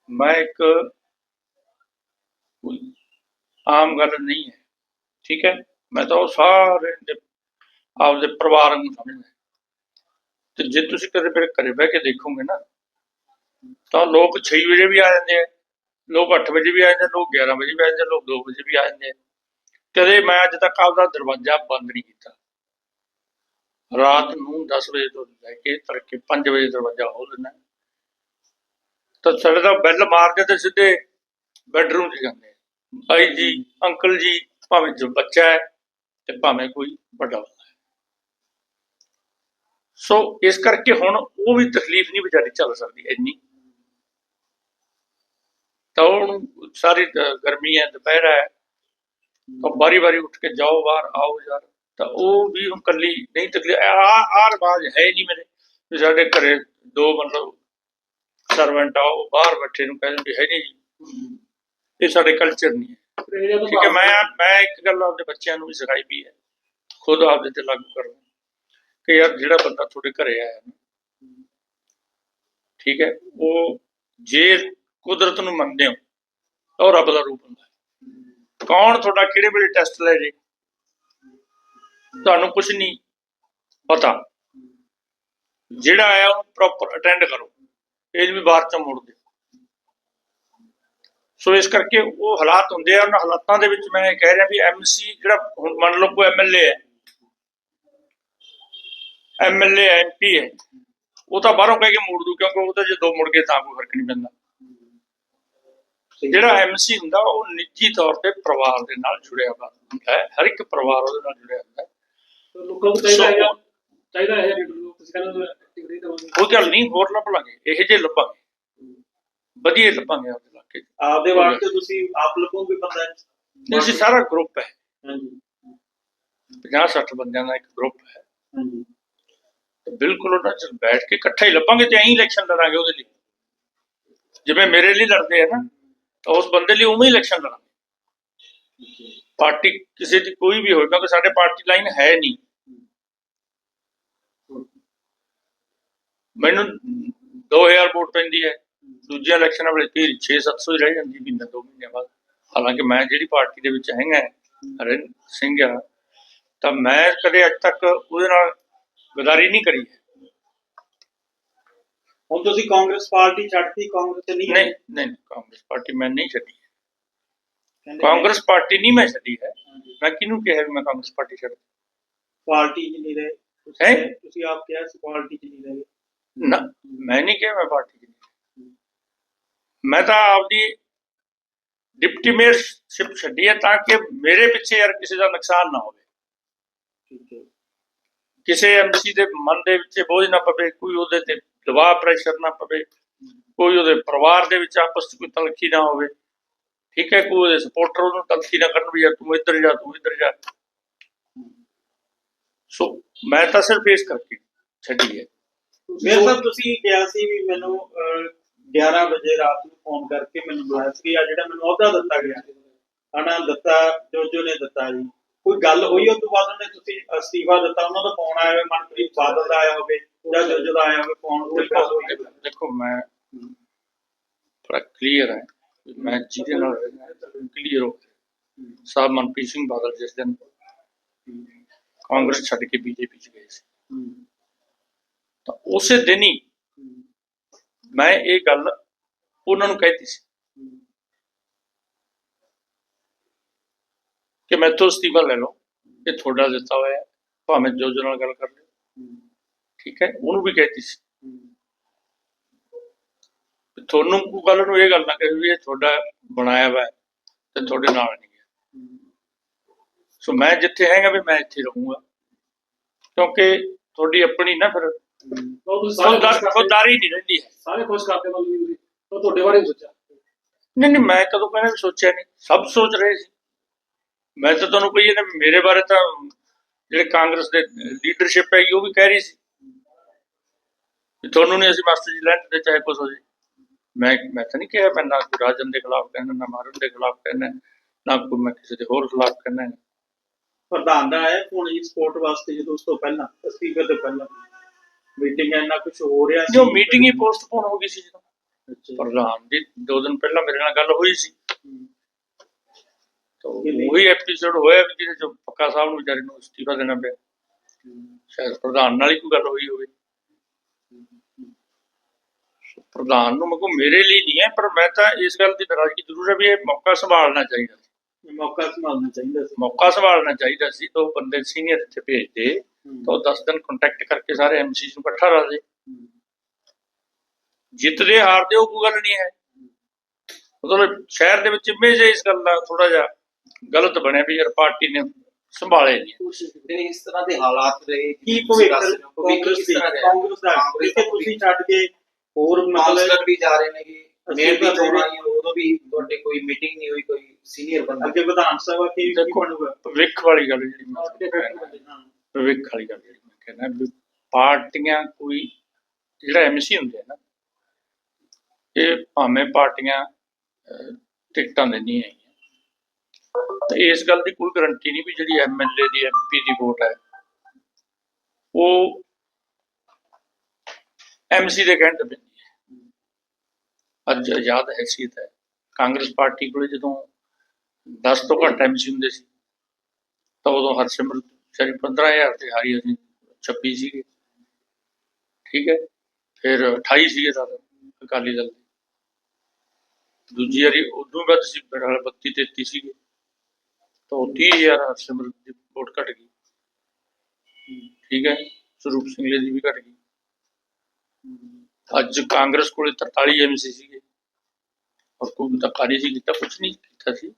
ਮੈਂ ਇੱਕ ਆਮ ਗੱਲ ਨਹੀਂ ਹੈ। ਠੀਕ ਹੈ? ਮੈਂ ਤਾਂ ਉਹ ਸਾਰੇ ਦੇ ਆਪਦੇ ਪਰਿਵਾਰ ਨੂੰ ਸਮਝਦਾ। ਤੇ ਜੇ ਤੁਸੀਂ ਕਦੇ ਫਿਰ ਘਰੇ ਬਹਿ ਕੇ ਦੇਖੋਗੇ ਨਾ, ਤਾਂ ਲੋਕ 6 ਵਜੇ ਵੀ ਆ ਜਾਂਦੇ ਆ, ਲੋਕ 8 ਵਜੇ ਵੀ ਆ ਜਾਂਦੇ ਲੋਕ 11 ਵਜੇ ਵੀ ਆ ਜਾਂਦੇ ਲੋਕ 2 ਵਜੇ ਵੀ ਆ ਜਾਂਦੇ ਆ। ਕਦੇ ਮੈਂ ਅੱਜ ਤੱਕ ਆਪਦਾ ਦਰਵਾਜ਼ਾ ਬੰਦ ਨਹੀਂ ਕੀਤਾ। ਰਾਤ ਨੂੰ 10 ਵਜੇ ਤੋਂ ਲੈ ਕੇ ਤੜਕੇ 5 ਵਜੇ ਦਰਵਾਜ਼ਾ ਖੋਲ ਦਿੰਦਾ ਤਾਂ ਸਾਡੇ ਦਾ ਬੈਲ ਮਾਰਦੇ ਤੇ ਸਿੱਧੇ ਬੈਡਰੂਮ 'ਚ ਜਾਂਦੇ ਆ। ਜੀ, ਅੰਕਲ ਜੀ, ਭਾਵੇਂ ਜੋ ਬੱਚਾ ਹੈ ਤੇ ਭਾਵੇਂ ਕੋਈ ਵੱਡਾ ਬੰਦਾ ਹੈ। ਸੋ ਇਸ ਕਰਕੇ ਹੁਣ ਉਹ ਵੀ ਤਕਲੀਫ ਨਹੀਂ ਵਿਚਾਰੀ ਚੱਲ ਸਕਦੀ ਇੰਨੀ। ਤਾਂ ਉਹਨੂੰ ਸਾਰੀ ਗਰਮੀ ਹੈ, ਦੁਪਹਿਰ ਹੈ ਤਾਂ ਵਾਰੀ ਵਾਰੀ ਉੱਠ ਕੇ ਜਾਓ, ਬਾਹਰ ਆਓ ਯਾਰ। ਤਾਂ ਉਹ ਵੀ ਹੁਣ ਕੱਲੀ, ਨਹੀਂ ਤਕਲੀਫ ਆ ਆ ਰਿਵਾਜ ਹੈ ਨਹੀਂ ਮੇਰੇ। ਸਾਡੇ ਘਰੇ ਦੋ ਮਤਲਬ ਸਰਵੈਂਟ ਆਓ ਬਾਹਰ ਬੈਠੇ ਨੂੰ ਕਹਿੰਦੇ ਵੀ ਹੈ ਨਹੀਂ ਇਹ ਸਾਡੇ ਕਲਚਰ ਨਹੀਂ ਹੈ। ਠੀਕ ਹੈ, ਮੈਂ ਮੈਂ ਇੱਕ ਗੱਲ ਆਪਣੇ ਬੱਚਿਆਂ ਨੂੰ ਵੀ ਸਿਖਾਈ ਵੀ ਹੈ। ਖੁਦ ਆਪਦੇ ਤੇ ਲਾਗੂ ਕਰੋ ਕਿ ਯਾਰ ਜਿਹੜਾ ਬੰਦਾ ਤੁਹਾਡੇ ਘਰੇ ਆਇਆ ਠੀਕ ਹੈ, ਉਹ ਜੇ ਕੁਦਰਤ ਨੂੰ ਮੰਨਦੇ ਹੋ, ਤਾਂ ਉਹ ਰੱਬ ਦਾ ਰੂਪ ਹੁੰਦਾ। ਕੌਣ ਤੁਹਾਡਾ ਕਿਹੜੇ ਵੇਲੇ ਟੈਸਟ ਲੈ ਜੇ? ਤੁਹਾਨੂੰ ਕੁਝ ਨਹੀਂ ਪਤਾ। ਜਿਹੜਾ ਆਇਆ ਉਹ ਪ੍ਰੋਪਰ ਅਟੈਂਡ ਕਰੋ। ਇਹ ਵੀ ਬਾਹਰ ਚੋਂ ਮੁੜ ਦਿਓ ਸੋ ਇਸ ਕਰਕੇ ਉਹ ਹਾਲਾਤ ਹੁੰਦੇ ਆ, ਉਹਨਾਂ ਹਾਲਾਤਾਂ ਦੇ ਵਿੱਚ ਮੈਂ ਇਹ ਕਹਿ ਰਿਹਾ ਵੀ ਐਮਸੀ ਜਿਹੜਾ ਹੁਣ ਮੰਨ ਲਓ ਕੋਈ ਐਮਐਲਏ ਹੈ। ਐਮਐਲਏ ਐਮਪੀ ਹੈ ਉਹ ਤਾਂ ਬਾਹਰੋਂ ਕਹਿ ਕੇ ਮੋੜ ਦੂ ਕਿਉਂਕਿ ਉਹ ਤਾਂ ਜੇ ਦੋ ਮੁੜ ਗਏ ਤਾਂ ਕੋਈ ਫ਼ਰਕ ਨਹੀਂ ਪੈਂਦਾ। ਜਿਹੜਾ ਐਮਸੀ ਹੁੰਦਾ ਉਹ ਨਿੱਜੀ ਤੌਰ ਤੇ ਪਰਿਵਾਰ ਦੇ ਨਾਲ ਜੁੜਿਆ ਹੋਇਆ ਹੁੰਦਾ ਹੈ। ਹਰ ਇੱਕ ਪਰਿਵਾਰ ਉਹਦੇ ਨਾਲ ਜੁੜਿਆ ਹੁੰਦਾ ਹੈ। ਲੋਕਾਂ ਨੂੰ ਚਾਹੀਦਾ ਹੈ ਚਾਹੀਦਾ ਹੈ ਤੁਸੀਂ ਕਹਿੰਦੇ ਐਕਟਿਵਿਟੀ ਦਵਾਂਗੇ ਕੋਈ ਗੱਲ ਨਹੀਂ ਹੋਰ ਲੱਭ ਲਾਂਗੇ ਇਹੋ ਜਿਹੇ ਲੱਭਾਂਗੇ। ਵਧੀਆ ਲੱਭਾਂਗੇ ਆਪਦੇ ਇਲਾਕੇ 'ਚ। ਆਪਦੇ ਵਾਰਡ ਤੇ ਤੁਸੀਂ ਆਪ ਲੱਗੋਗੇ ਬੰਦਾ? ਨਹੀਂ, ਅਸੀਂ ਸਾਰਾ ਗਰੁੱਪ ਹੈ। ਹਾਂਜੀ। 50 60 ਬੰਦਿਆਂ ਦਾ ਇੱਕ ਗਰੁੱਪ ਹੈ। ਹਾਂਜੀ। ਬਿਲਕੁਲ ਉਹਨਾਂ ਚ ਬੈਠ ਕੇ ਇਕੱਠੇ ਹੀ ਲੱਭਾਂਗੇ ਤੇ ਐਂ ਇਲੈਕਸ਼ਨ ਲੜਾਂਗੇ ਉਹਦੇ ਲਈ। ਜਿਵੇਂ ਮੇਰੇ ਲਈ ਲੜਦੇ ਆ ਨਾ ਉਸ ਬੰਦੇ ਲਈ ਉਵੇਂ ਹੀ ਇਲੈਕਸ਼ਨ ਲੜਾਂਗੇ। ਪਾਰਟੀ ਕਿਸੇ ਦੀ ਕੋਈ ਵੀ ਹੋਵੇ, ਕਿਉਂਕਿ ਸਾਡੇ ਪਾਰਟੀ ਲਾਈਨ ਹੈ ਨਹੀਂ। ਮੈਨੂੰ 2000 ਵੋਟ ਪੈਂਦੀ ਹੈ। ਦੂਜੇ ਇਲੈਕਸ਼ਨਾਂ ਵੇਲੇ ਫਿਰ 6-700 ਹੀ ਰਹਿ ਜਾਂਦੀ ਮਹੀਨਾ, ਦੋ ਮਹੀਨੇ ਬਾਅਦ। ਹਾਲਾਂਕਿ ਮੈਂ ਜਿਹੜੀ ਪਾਰਟੀ ਦੇ ਵਿੱਚ ਹੈਗਾ ਹਰਿੰਦਰ ਸਿੰਘ ਆ, ਤਾਂ ਮੈਂ ਕਦੇ ਅੱਜ ਤੱਕ ਉਹਦੇ ਨਾਲ ਗਦਾਰੀ ਨਹੀਂ ਕਰੀ ਹੈ। ਹੁਣ ਤੁਸੀਂ ਕਾਂਗਰਸ ਪਾਰਟੀ ਛੱਡਤੀ ਕਾਂਗਰਸ ਤੇ ਨਹੀਂ ਨਹੀਂ ਨਹੀਂ ਕਾਂਗਰਸ ਪਾਰਟੀ ਮੈਂ ਨਹੀਂ ਛੱਡੀ। ਕਾਂਗਰਸ ਪਾਰਟੀ ਨਹੀਂ ਮੈਂ ਛੱਡੀ ਹੈ। ਮੈਂ ਕਿਹਨੂੰ ਕਿਹਾ ਵੀ ਮੈਂ ਕਾਂਗਰਸ ਪਾਰਟੀ ਛੱਡ ਪਾਰਟੀ 'ਚ ਨਹੀਂ ਰਹੇ। ਤੁਸੀਂ- ਹੈਂ? ਤੁਸੀਂ ਆਪ ਕਿਹਾ ਸੀ ਪਾਰਟੀ 'ਚ ਨਹੀਂ ਰਹੇ। ਨਾ ਮੈਂ ਨਹੀਂ ਕਿਹਾ ਮੈਂ ਪਾਰਟੀ 'ਚ ਨਹੀਂ ਮੈਂ ਤਾਂ ਆਪਦੀ ਡਿਪਟੀ ਮੇਅਰਸ਼ਿਪ ਛੱਡੀ ਹੈ ਤਾਂ ਕਿ ਮੇਰੇ ਪਿੱਛੇ ਯਾਰ ਕਿਸੇ ਦਾ ਨੁਕਸਾਨ ਨਾ ਹੋਵੇ। ਠੀਕ ਹੈ। ਕਿਸੇ ਐਮਸੀ ਦੇ ਮਨ ਦੇ ਵਿੱਚ ਬੋਝ ਨਾ ਪਵੇ ਕੋਈ ਉਹਦੇ ਤੇ ਦਬਾਅ ਪ੍ਰੈਸ਼ਰ ਨਾ ਪਵੇ। ਕੋਈ ਉਹਦੇ ਪਰਿਵਾਰ ਦੇ ਵਿੱਚ ਆਪਸ 'ਚ ਕੋਈ ਤਲਖੀ ਨਾ ਹੋਵੇ। ਠੀਕ ਹੈ, ਕੋਈ ਉਹਦੇ ਸਪੋਰਟਰ ਉਹਨੂੰ ਤਲਖੀ ਨਾ ਕਰਨ ਵੀ ਯਾਰ ਤੂੰ ਇੱਧਰ ਜਾ, ਤੂੰ ਇੱਧਰ ਜਾ। ਸੋ ਮੈਂ ਤਾਂ ਸਿਰਫ ਇਸ ਕਰਕੇ ਛੱਡੀ ਹੈ। ਮੇਰੇ ਸਾਹਿਬ ਤੁਸੀਂ ਕਿਹਾ ਸੀ ਵੀ ਮੈਨੂੰ 11 ਵਜੇ ਰਾਤ ਨੂੰ ਫੋਨ ਕਰਕੇ ਮੈਨੂੰ ਬੁਲਾਇਆ ਸੀ ਆ ਜਿਹੜਾ ਮੈਨੂੰ ਅਹੁਦਾ ਦਿੱਤਾ ਗਿਆ। ਹਨਾ, ਦਿੱਤਾ, ਜੋ ਨੇ ਦਿੱਤਾ ਜੀ। ਕੋਈ ਗੱਲ ਹੋਈ ਉਸ ਤੋਂ ਬਾਅਦ ਉਹਨੇ ਤੁਸੀਂ ਅਸਤੀਫਾ ਦਿੱਤਾ, ਉਹਨਾਂ ਦਾ ਫੋਨ ਆਇਆ ਹੋਵੇ, ਮਨਪ੍ਰੀਤ ਬਾਦਲ ਦਾ ਆਇਆ ਹੋਵੇ। ਜਾਂ ਜੋ ਜੋ ਦਾ ਆਇਆ ਹੋਵੇ ਫੋਨ ਕੋਈ ਦੇਖੋ ਦੇਖੋ ਮੈਂ ਬੜਾ ਕਲੀਅਰ ਹੈ। ਮੈਂ ਜਿਹਦੇ ਨਾਲ ਕਲੀਅਰ ਹੋ। ਸਾਹਿਬ ਮਨਪ੍ਰੀਤ ਸਿੰਘ ਬਾਦਲ ਜਿਸ ਦਿਨ ਕਾਂਗਰਸ ਛੱਡ ਕੇ ਬੀਜੇਪੀ ਚ ਗਏ ਸੀ। ਤਾਂ ਉਸੇ ਦਿਨ ਹੀ ਮੈਂ ਇਹ ਗੱਲ ਉਹਨਾਂ ਨੂੰ ਕਹਿਤੀ ਸੀ ਕਿ ਮੈਥੋਂ ਅਸਤੀਫਾ ਲੈ ਲਓ ਇਹ ਤੁਹਾਡਾ ਦਿੱਤਾ ਹੋਇਆ ਭਾਵੇਂ ਜੋ ਜੋ ਨਾਲ ਗੱਲ ਕਰ ਲਿਓ। ਠੀਕ ਹੈ ਉਹਨੂੰ ਵੀ ਕਹਿਤੀ ਸੀ। ਵੀ ਤੁਹਾਨੂੰ ਕੋਈ ਗੱਲ ਨੂੰ ਇਹ ਗੱਲ ਨਾ ਕਹੇ ਵੀ ਇਹ ਤੁਹਾਡਾ ਬਣਾਇਆ ਹੈ ਤੇ ਤੁਹਾਡੇ ਨਾਲ ਨਹੀਂ ਹੈ। ਸੋ ਮੈਂ ਜਿੱਥੇ ਹੈਗਾ ਵੀ ਮੈਂ ਇੱਥੇ ਰਹੂੰਗਾ। ਕਿਉਂਕਿ ਤੁਹਾਡੀ ਆਪਣੀ ਨਾ ਫਿਰ ਸਾਰੇ ਖੁਦਦਾਰ ਖੁਸ਼ ਕਰਦੇ ਖੁਦਦਾਰੀ ਨਹੀਂ ਰਹਿੰਦੀ ਹੈ। ਸਾਰੇ ਖੁਸ਼ ਕਰਦੇ ਮਤਲਬ ਵੀ ਤੁਸੀਂ ਉਹ ਤੁਹਾਡੇ ਬਾਰੇ ਨਹੀਂ ਸੋਚਿਆ? ਨਹੀਂ ਨਹੀਂ ਮੈਂ ਕਦੋਂ ਕਹਿੰਦਾ ਵੀ ਸੋਚਿਆ ਨਹੀਂ। ਸਭ ਸੋਚ ਰਹੇ ਸੀ। ਮੈਂ ਤਾਂ ਤੁਹਾਨੂੰ ਕਹੀਏ ਨਾ ਵੀ ਮੇਰੇ ਬਾਰੇ ਤਾਂ ਜਿਹੜੇ ਕਾਂਗਰਸ ਦੇ ਲੀਡਰਸ਼ਿਪ ਹੈਗੀ ਉਹ ਵੀ ਕਹਿ ਰਹੀ ਸੀ। ਵੀ ਤੁਹਾਨੂੰ ਨਹੀਂ ਅਸੀਂ ਮਾਸਟਰ ਜੀ ਲੈਣ ਦੇ ਚਾਹੇ ਕੁਛ ਹੋ ਜੇ। ਮੈਂ ਮੈਂ ਤਾਂ ਨਹੀਂ ਕਿਹਾ ਮੈਂ ਨਾ ਕੋਈ ਰਾਜਨ ਦੇ ਖਿਲਾਫ ਕਹਿਣਾ ਨਾ ਮਾਰਨ ਦੇ ਖਿਲਾਫ ਕਹਿਣਾ ਨਾ ਕੋਈ ਮੈਂ ਕਿਸੇ ਦੇ ਹੋਰ ਖਿਲਾਫ ਕਹਿਣਾ। ਪ੍ਰਧਾਨ ਦਾ ਆਇਆ ਫੋਨ ਜੀ ਸਪੋਰਟ ਵਾਸਤੇ ਜਦੋਂ ਉਸ ਤੋਂ ਪਹਿਲਾਂ ਅਸਤੀਫੇ ਤੋਂ ਪਹਿਲਾਂ। ਮੀਟਿੰਗ ਇੰਨਾ ਕੁਝ ਹੋ ਰਿਹਾ ਜੋ ਮੀਟਿੰਗ ਹੀ ਪੋਸਟਪੋਨ ਹੋ ਗਈ ਸੀ ਜਦੋਂ। ਪ੍ਰਧਾਨ ਦੀ ਦੋ ਦਿਨ ਪਹਿਲਾਂ ਮੇਰੇ ਨਾਲ ਗੱਲ ਹੋਈ ਸੀ। ਤਾਂ ਕਿ? ਉਹੀ ਐਪੀਸੋਡ ਹੋਇਆ ਵੀ ਜਿਹਦੇ ਚ ਪੱਕਾ ਸਾਹਿਬ ਨੂੰ ਵਿਚਾਰੇ ਨੂੰ ਅਸਤੀਫਾ ਦੇਣਾ ਪਿਆ। ਸ਼ਾਇਦ ਪ੍ਰਧਾਨ ਨਾਲ ਹੀ ਕੋਈ ਗੱਲ ਹੋਈ ਹੋਵੇ ਸੋ ਪ੍ਰਧਾਨ ਨੂੰ ਮਗੋ ਮੇਰੇ ਲਈ ਨਹੀਂ ਹੈ ਪਰ ਮੈਂ ਤਾਂ ਇਸ ਗੱਲ ਦੀ ਨਾਰਾਜ਼ਗੀ ਜ਼ਰੂਰ ਹੈ ਵੀ ਇਹ ਮੌਕਾ ਸੰਭਾਲਣਾ ਚਾਹੀਦਾ ਸੀ। ਮੌਕਾ ਸੰਭਾਲਣਾ ਚਾਹੀਦਾ ਸੀ। ਮੌਕਾ ਸੰਭਾਲਣਾ ਚਾਹੀਦਾ ਸੀ ਦੋ ਬੰਦੇ ਸੀਨੀਅਰ ਇੱਥੇ ਭੇਜਦੇ ਤਾਂ ਉਹ 10 ਦਿਨ ਕੰਟੈਕਟ ਕਰਕੇ ਸਾਰੇ ਐਮਸੀ ਨੂੰ ਇਕੱਠਾ ਰੱਖਦੇ। ਜਿੱਤਦੇ ਹਾਰਦੇ ਉਹ ਕੋਈ ਗੱਲ ਨਹੀਂ ਹੈ। ਮਤਲਬ ਸ਼ਹਿਰ ਦੇ ਵਿੱਚ ਇਮੇਜ ਇਸ ਗੱਲ ਦਾ ਥੋੜਾ ਜਿਹਾ ਗਲਤ ਬਣਿਆ ਵੀ ਯਾਰ ਪਾਰਟੀ ਨੇ ਸੰਭਾਲੇ ਨਹੀਂ। ਤੇ ਇਸ ਤਰ੍ਹਾਂ ਦੇ ਹਾਲਾਤ ਰਹੇ ਕੀ ਭਵਿੱਖ ਕਾਂਗਰਸ ਦੀ ਤੁਸੀਂ ਛੱਡ ਕੇ ਹੋਰ ਕਾਉਂਸਲਰ ਵੀ ਜਾ ਰਹੇ ਨੇ ਕਿ ਦੀ ਅਸਤੀਫਾ ਚੋਣਾਂ ਆਈਆਂ, ਉਦੋਂ ਵੀ ਤੁਹਾਡੇ ਕੋਈ ਮੀਟਿੰਗ ਨਹੀਂ ਹੋਈ ਕੋਈ ਸੀਨੀਅਰ ਬੰਦਾ? ਅੱਗੇ ਵਿਧਾਨ ਸਭਾ ਕੀ ਬਣੂਗਾ? ਭਵਿੱਖ ਵਾਲੀ ਗੱਲ ਜਿਹੜੀ ਮੈਂ ਭਵਿੱਖ ਵਾਲੀ ਗੱਲ ਜਿਹੜੀ ਮੈਂ ਕਹਿੰਦਾ ਵੀ ਪਾਰਟੀਆਂ ਕੋਈ ਜਿਹੜਾ ਐਮਸੀ ਹੁੰਦੇ ਨਾ ਇਹ ਭਾਵੇਂ ਪਾਰਟੀਆਂ ਟਿਕਟਾਂ ਦਿੰਦੀਆਂ ਹੈਗੀਆਂ ਤੇ ਇਸ ਗੱਲ ਦੀ ਕੋਈ ਗਾਰੰਟੀ ਨਹੀਂ ਵੀ ਜਿਹੜੀ ਐਮਐਲਏ ਦੀ ਐਮਪੀ ਦੀ ਵੋਟ ਹੈ ਉਹ ਐਮਸੀ ਦੇ ਕਹਿਣ ਤੇ ਅੱਜ ਆਜ਼ਾਦ ਹੈਸੀਅਤ ਹੈ। ਕਾਂਗਰਸ ਪਾਰਟੀ ਕੋਲੇ ਜਦੋਂ 10 ਤੋਂ ਘੱਟ ਐਮਸੀ ਹੁੰਦੇ ਸੀ, ਤਾਂ ਉਦੋਂ ਹਰਸਿਮਰਤ ਸ਼ਰੀ 15000 ਤੇ ਹਾਰੀ ਅਸੀਂ 26 ਸੀਗੇ। ਠੀਕ ਹੈ? ਫਿਰ 28 ਸੀਗੇ ਤਾਂ ਅਕਾਲੀ ਦਲ ਦੇ। ਦੂਜੀ ਵਾਰੀ ਉਦੋਂ ਬਾਅਦ ਸੀ ਮੇਰੇ 32 33 ਸੀਗੇ। ਤਾਂ ਉਹ 30000 ਹਰਸਿਮਰਤ ਦੀ ਵੋਟ ਘਟ ਗਈ। ਠੀਕ ਹੈ? ਸਰੂਪ ਸਿੰਘਲੇ ਦੀ ਵੀ ਘਟ ਗਈ। ਅੱਜ ਕਾਂਗਰਸ ਕੋਲੇ 43 ਐਮਸੀ ਸੀਗੇ। ਔਰ ਕੋਈ ਤਾਂ ਕਾਰੀ ਸੀ, ਕੀਤਾ ਕੁਝ ਨਹੀਂ, ਕੀਤਾ ਸੀ।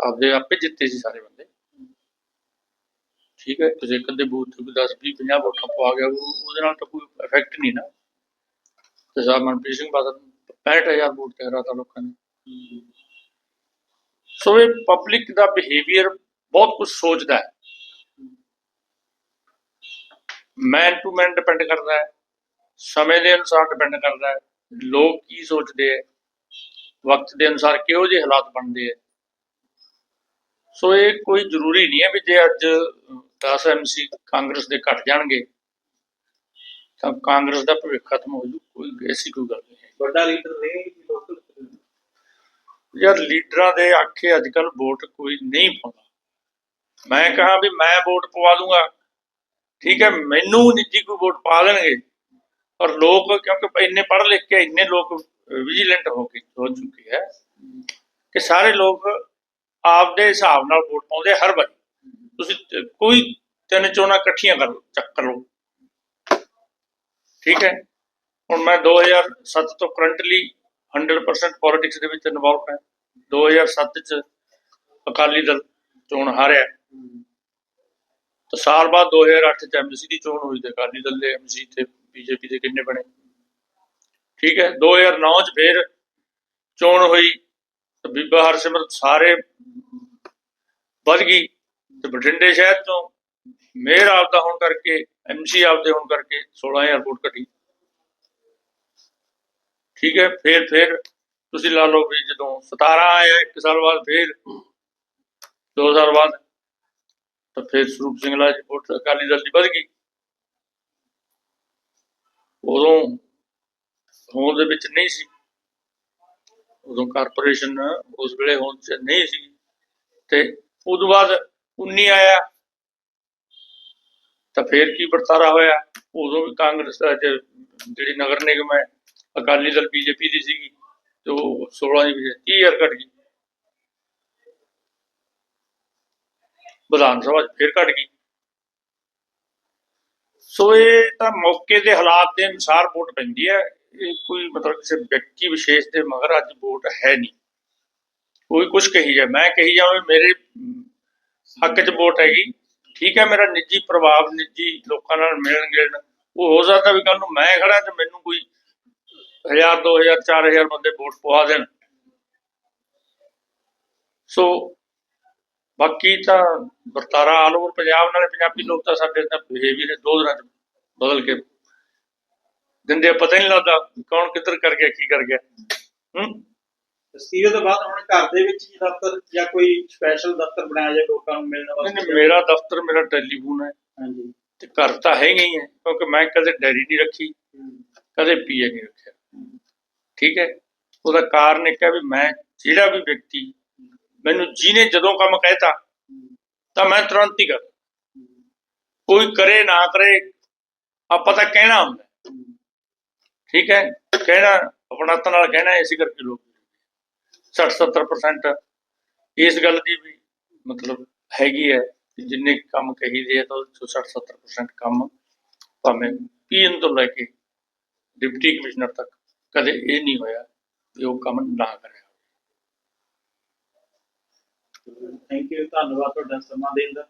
ਆਪਦੇ ਆਪੇ ਜਿੱਤੇ ਸੀ ਸਾਰੇ ਬੰਦੇ। ਠੀਕ ਹੈ ਕਿਸੇ ਇੱਕ ਬੂਥ ਤੇ ਕੋਈ 10 20 50 ਵੋਟਾਂ ਪਵਾ ਗਿਆ ਉਹਦੇ ਨਾਲ ਤਾਂ ਕੋਈ ਇਫੈਕਟ ਨਹੀਂ ਨਾ। ਤੇ ਸਾਹਿਬ ਮਨਪ੍ਰੀਤ ਸਿੰਘ ਬਾਦਲ ਨੂੰ 65000 ਵੋਟ ਤੇ ਹਰਾਤਾ ਲੋਕਾਂ ਨੇ। ਸੋ ਇਹ ਪਬਲਿਕ ਦਾ ਬਿਹੇਵੀਅਰ ਬਹੁਤ ਕੁਝ ਸੋਚਦਾ ਹੈ। ਮੈਨ ਟੂ ਮੈਨ ਡਿਪੈਂਡ ਕਰਦਾ ਹੈ। ਸਮੇਂ ਦੇ ਅਨੁਸਾਰ ਡਿਪੈਂਡ ਕਰਦਾ ਹੈ ਲੋਕ ਕੀ ਸੋਚਦੇ ਹੈ ਵਕਤ ਦੇ ਅਨੁਸਾਰ ਕਿਹੋ ਜਿਹੇ ਹਾਲਾਤ ਬਣਦੇ ਹੈ। ਸੋ ਇਹ ਕੋਈ ਜ਼ਰੂਰੀ ਨਹੀਂ ਹੈ ਵੀ ਜੇ ਅੱਜ 10 ਐਮਸੀ ਕਾਂਗਰਸ ਦੇ ਘਟ ਜਾਣਗੇ ਤਾਂ ਕਾਂਗਰਸ ਦਾ ਭਵਿੱਖ ਖਤਮ ਹੋ ਜੂ ਕੋਈ ਐਸੀ ਕੋਈ ਗੱਲ ਨਹੀਂ ਹੈ। ਵੱਡਾ ਲੀਡਰ ਲੋਕਲ ਯਾਰ ਲੀਡਰਾਂ ਦੇ ਆਖੇ ਅੱਜ ਕੱਲ ਵੋਟ ਕੋਈ ਨਹੀਂ ਪਾਉਂਦਾ। ਮੈਂ ਕਹਾ ਵੀ ਮੈਂ ਵੋਟ ਪਵਾ ਦੂੰਗਾ ਠੀਕ ਹੈ ਮੈਨੂੰ ਨਿੱਜੀ ਕੋਈ ਵੋਟ ਪਾ ਦੇਣਗੇ ਔਰ ਲੋਕ ਕਿਉਂਕਿ ਇੰਨੇ ਪੜ੍ਹ ਲਿਖ ਕੇ ਇੰਨੇ ਲੋਕ ਵਿਜੀਲੈਂਟ ਹੋ ਕੇ ਹੋ ਚੁੱਕੇ ਹੈ ਕਿ ਸਾਰੇ ਲੋਕ ਆਪਦੇ ਹਿਸਾਬ ਨਾਲ ਵੋਟ ਪਾਉਂਦੇ ਹਰ ਵਾਰੀ। ਤੁਸੀਂ ਕੋਈ ਤਿੰਨ ਚੋਣਾਂ ਇਕੱਠੀਆਂ ਕਰ ਲਓ, ਚੱਕ ਲਓ। ਠੀਕ ਹੈ? ਹੁਣ ਮੈਂ 2007 ਤੋਂ ਕਰੰਟਲੀ 100% ਪੋਲਿਟਿਕਸ ਦੇ ਵਿੱਚ ਇਨਵੋਲਵ ਹੈ। 2007 ਚ ਅਕਾਲੀ ਦਲ ਚੋਣ ਹਾਰਿਆ। ਤਾਂ ਸਾਲ ਬਾਅਦ 2008 ਚ ਐਮਸੀ ਦੀ ਚੋਣ ਹੋਈ ਤੇ ਅਕਾਲੀ ਦਲ ਦੇ ਐਮਸੀ ਤੇ ਬੀਜੇਪੀ ਦੇ ਕਿੰਨੇ ਬਣੇ? ਠੀਕ ਹੈ 2009 ਚ ਫਿਰ ਚੋਣ ਹੋਈ ਬੀਬਾ ਹਰਸਿਮਰਤ ਸਾਰੇ ਵੱਧ ਗਈ ਤੇ ਬਠਿੰਡੇ ਸ਼ਹਿਰ ਤੋਂ ਮੇਅਰ ਆਪਦਾ ਹੋਣ ਕਰਕੇ ਐਮਸੀ ਆਪਦੇ ਹੋਣ ਕਰਕੇ 16000 ਵੋਟ ਘਟੀ। ਠੀਕ ਹੈ, ਫਿਰ ਫਿਰ ਤੁਸੀਂ ਲਾ ਲਓ ਵੀ ਜਦੋਂ 17 ਆਇਆ ਇੱਕ ਸਾਲ ਬਾਅਦ, ਫਿਰ ਦੋ ਸਾਲ ਬਾਅਦ ਤਾਂ ਫਿਰ ਸਰੂਪ ਸਿੰਘਲਾ ਜੀ ਵੋਟ ਅਕਾਲੀ ਦਲ ਦੀ ਵੱਧ ਗਈ। ਉਦੋਂ ਹੋਂਦ ਦੇ ਵਿੱਚ ਨਹੀਂ ਸੀ। ਉਦੋਂ ਕਾਰਪੋਰੇਸ਼ਨ ਉਸ ਵੇਲੇ ਹੋਂਦ ਚ ਨਹੀਂ ਸੀ ਤੇ ਉਦੋਂ ਬਾਅਦ 19 ਆਇਆ। ਤਾਂ ਫਿਰ ਕੀ ਵਰਤਾਰਾ ਹੋਇਆ? ਉਦੋਂ ਵੀ ਕਾਂਗਰਸ ਜਿਹੜੀ ਨਗਰ ਨਿਗਮ ਹੈ, ਅਕਾਲੀ ਦਲ ਬੀਜੇਪੀ ਦੀ ਸੀਗੀ, ਤੇ ਉਹ 16 ਦੀ ਵਜ੍ਹਾ 30 ਹਜ਼ਾਰ ਘਟ ਗਈ। ਵਿਧਾਨ ਸਭਾ 'ਚ ਫਿਰ ਘਟ ਗਈ। ਸੋ ਇਹ ਤਾਂ ਮੌਕੇ ਦੇ ਹਾਲਾਤ ਦੇ ਅਨੁਸਾਰ ਵੋਟ ਪੈਂਦੀ ਹੈ। ਇਹ ਕੋਈ ਮਤਲਬ ਕਿਸੇ ਵਿਅਕਤੀ ਵਿਸ਼ੇਸ਼ ਦੇ ਮਗਰ ਅੱਜ ਵੋਟ ਹੈ ਨਹੀਂ। ਕੋਈ ਕੁਝ ਕਹੀ ਜਾਏ। ਮੈਂ ਕਹੀ ਜਾਵਾਂ ਮੇਰੇ ਹੱਕ 'ਚ ਵੋਟ ਹੈਗੀ। ਠੀਕ ਹੈ, ਮੇਰਾ ਨਿੱਜੀ ਪ੍ਰਭਾਵ, ਨਿੱਜੀ ਲੋਕਾਂ ਨਾਲ ਮਿਲਣ ਗਿਲਣ ਉਹ ਹੋ ਸਕਦਾ ਵੀ ਕੱਲ ਨੂੰ ਮੈਂ ਖੜਾ ਤੇ ਮੈਨੂੰ ਕੋਈ ਹਜ਼ਾਰ, ਦੋ ਹਜ਼ਾਰ, ਚਾਰ ਹਜ਼ਾਰ ਬੰਦੇ ਵੋਟ ਪਵਾ ਦੇਣ। ਸੋ ਬਾਕੀ ਤਾਂ ਵਰਤਾਰਾ ਆਲ ਓਵਰ ਪੰਜਾਬ ਨਾਲੇ ਪੰਜਾਬੀ ਲੋਕ ਤਾਂ ਸਾਡੇ ਤਾਂ ਬਿਹੇਵੀਅਰ ਦੋ ਦਿਨਾਂ ਚ ਬਦਲ ਕੇ। ਦਿੰਦੇ ਪਤਾ ਹੀ ਨਹੀਂ ਲੱਗਦਾ ਕੌਣ ਕਿੱਧਰ ਕਰ ਗਿਆ ਕੀ ਕਰ ਗਿਆ। ਹੂੰ? ਤੋਂ ਬਾਅਦ ਹੁਣ ਘਰ ਦੇ ਵਿੱਚ ਹੀ ਦਫ਼ਤਰ ਜਾਂ ਕੋਈ ਸਪੈਸ਼ਲ ਦਫ਼ਤਰ ਬਣਾਇਆ ਜਾਏ ਲੋਕਾਂ ਨੂੰ ਮਿਲਣ ਨਹੀਂ, ਵਾਸਤੇ ਮੇਰਾ ਦਫ਼ਤਰ ਮੇਰਾ ਟੈਲੀਫੋਨ ਹੈ। ਹਾਂਜੀ। ਤੇ ਘਰ ਤਾਂ ਹੈ ਹੀ ਹੈ ਕਿਉਂਕਿ ਮੈਂ ਕਦੇ ਡੈਰੀ ਨਹੀਂ ਰੱਖੀ ਕਦੇ ਪੀਏ ਨਹੀਂ ਰੱਖਿਆ। ਠੀਕ ਹੈ? ਉਹਦਾ ਕਾਰਨ ਇੱਕ ਹੈ ਵੀ ਮੈਂ ਜਿਹੜਾ ਵੀ ਵਿਅਕਤੀ ਮੈਨੂੰ ਜਿਹਨੇ ਜਦੋਂ ਕੰਮ ਕਹਿਤਾ, ਤਾਂ ਮੈਂ ਤੁਰੰਤ ਹੀ ਕਰ ਕੋਈ ਕਰੇ, ਨਾ ਕਰੇ, ਆਪਾਂ ਤਾਂ ਕਹਿਣਾ ਹੁੰਦਾ। ਠੀਕ ਹੈ? ਕਹਿਣਾ ਆਪਣਾਤ ਨਾਲ ਕਹਿਣਾ, ਇਸੇ ਕਰਕੇ ਲੋਕ 60 70% ਇਸ ਗੱਲ ਦੀ ਵੀ ਮਤਲਬ ਹੈਗੀ ਹੈ ਜਿੰਨੇ ਕੰਮ ਕਹੀ ਦੇ ਤਾਂ 60 70% ਕੰਮ ਭਾਵੇਂ ਪੀਐਨ ਤੋਂ ਲੈ ਕੇ ਡਿਪਟੀ ਕਮਿਸ਼ਨਰ ਤੱਕ ਕਦੇ ਇਹ ਨਹੀਂ ਹੋਇਆ ਕਿ ਉਹ ਕੰਮ ਨਾ ਕਰਿਆ। ਥੈਂਕ ਯੂ ਧੰਨਵਾਦ ਤੁਹਾਡਾ ਸਮਾਂ ਦੇਣ ਦਾ।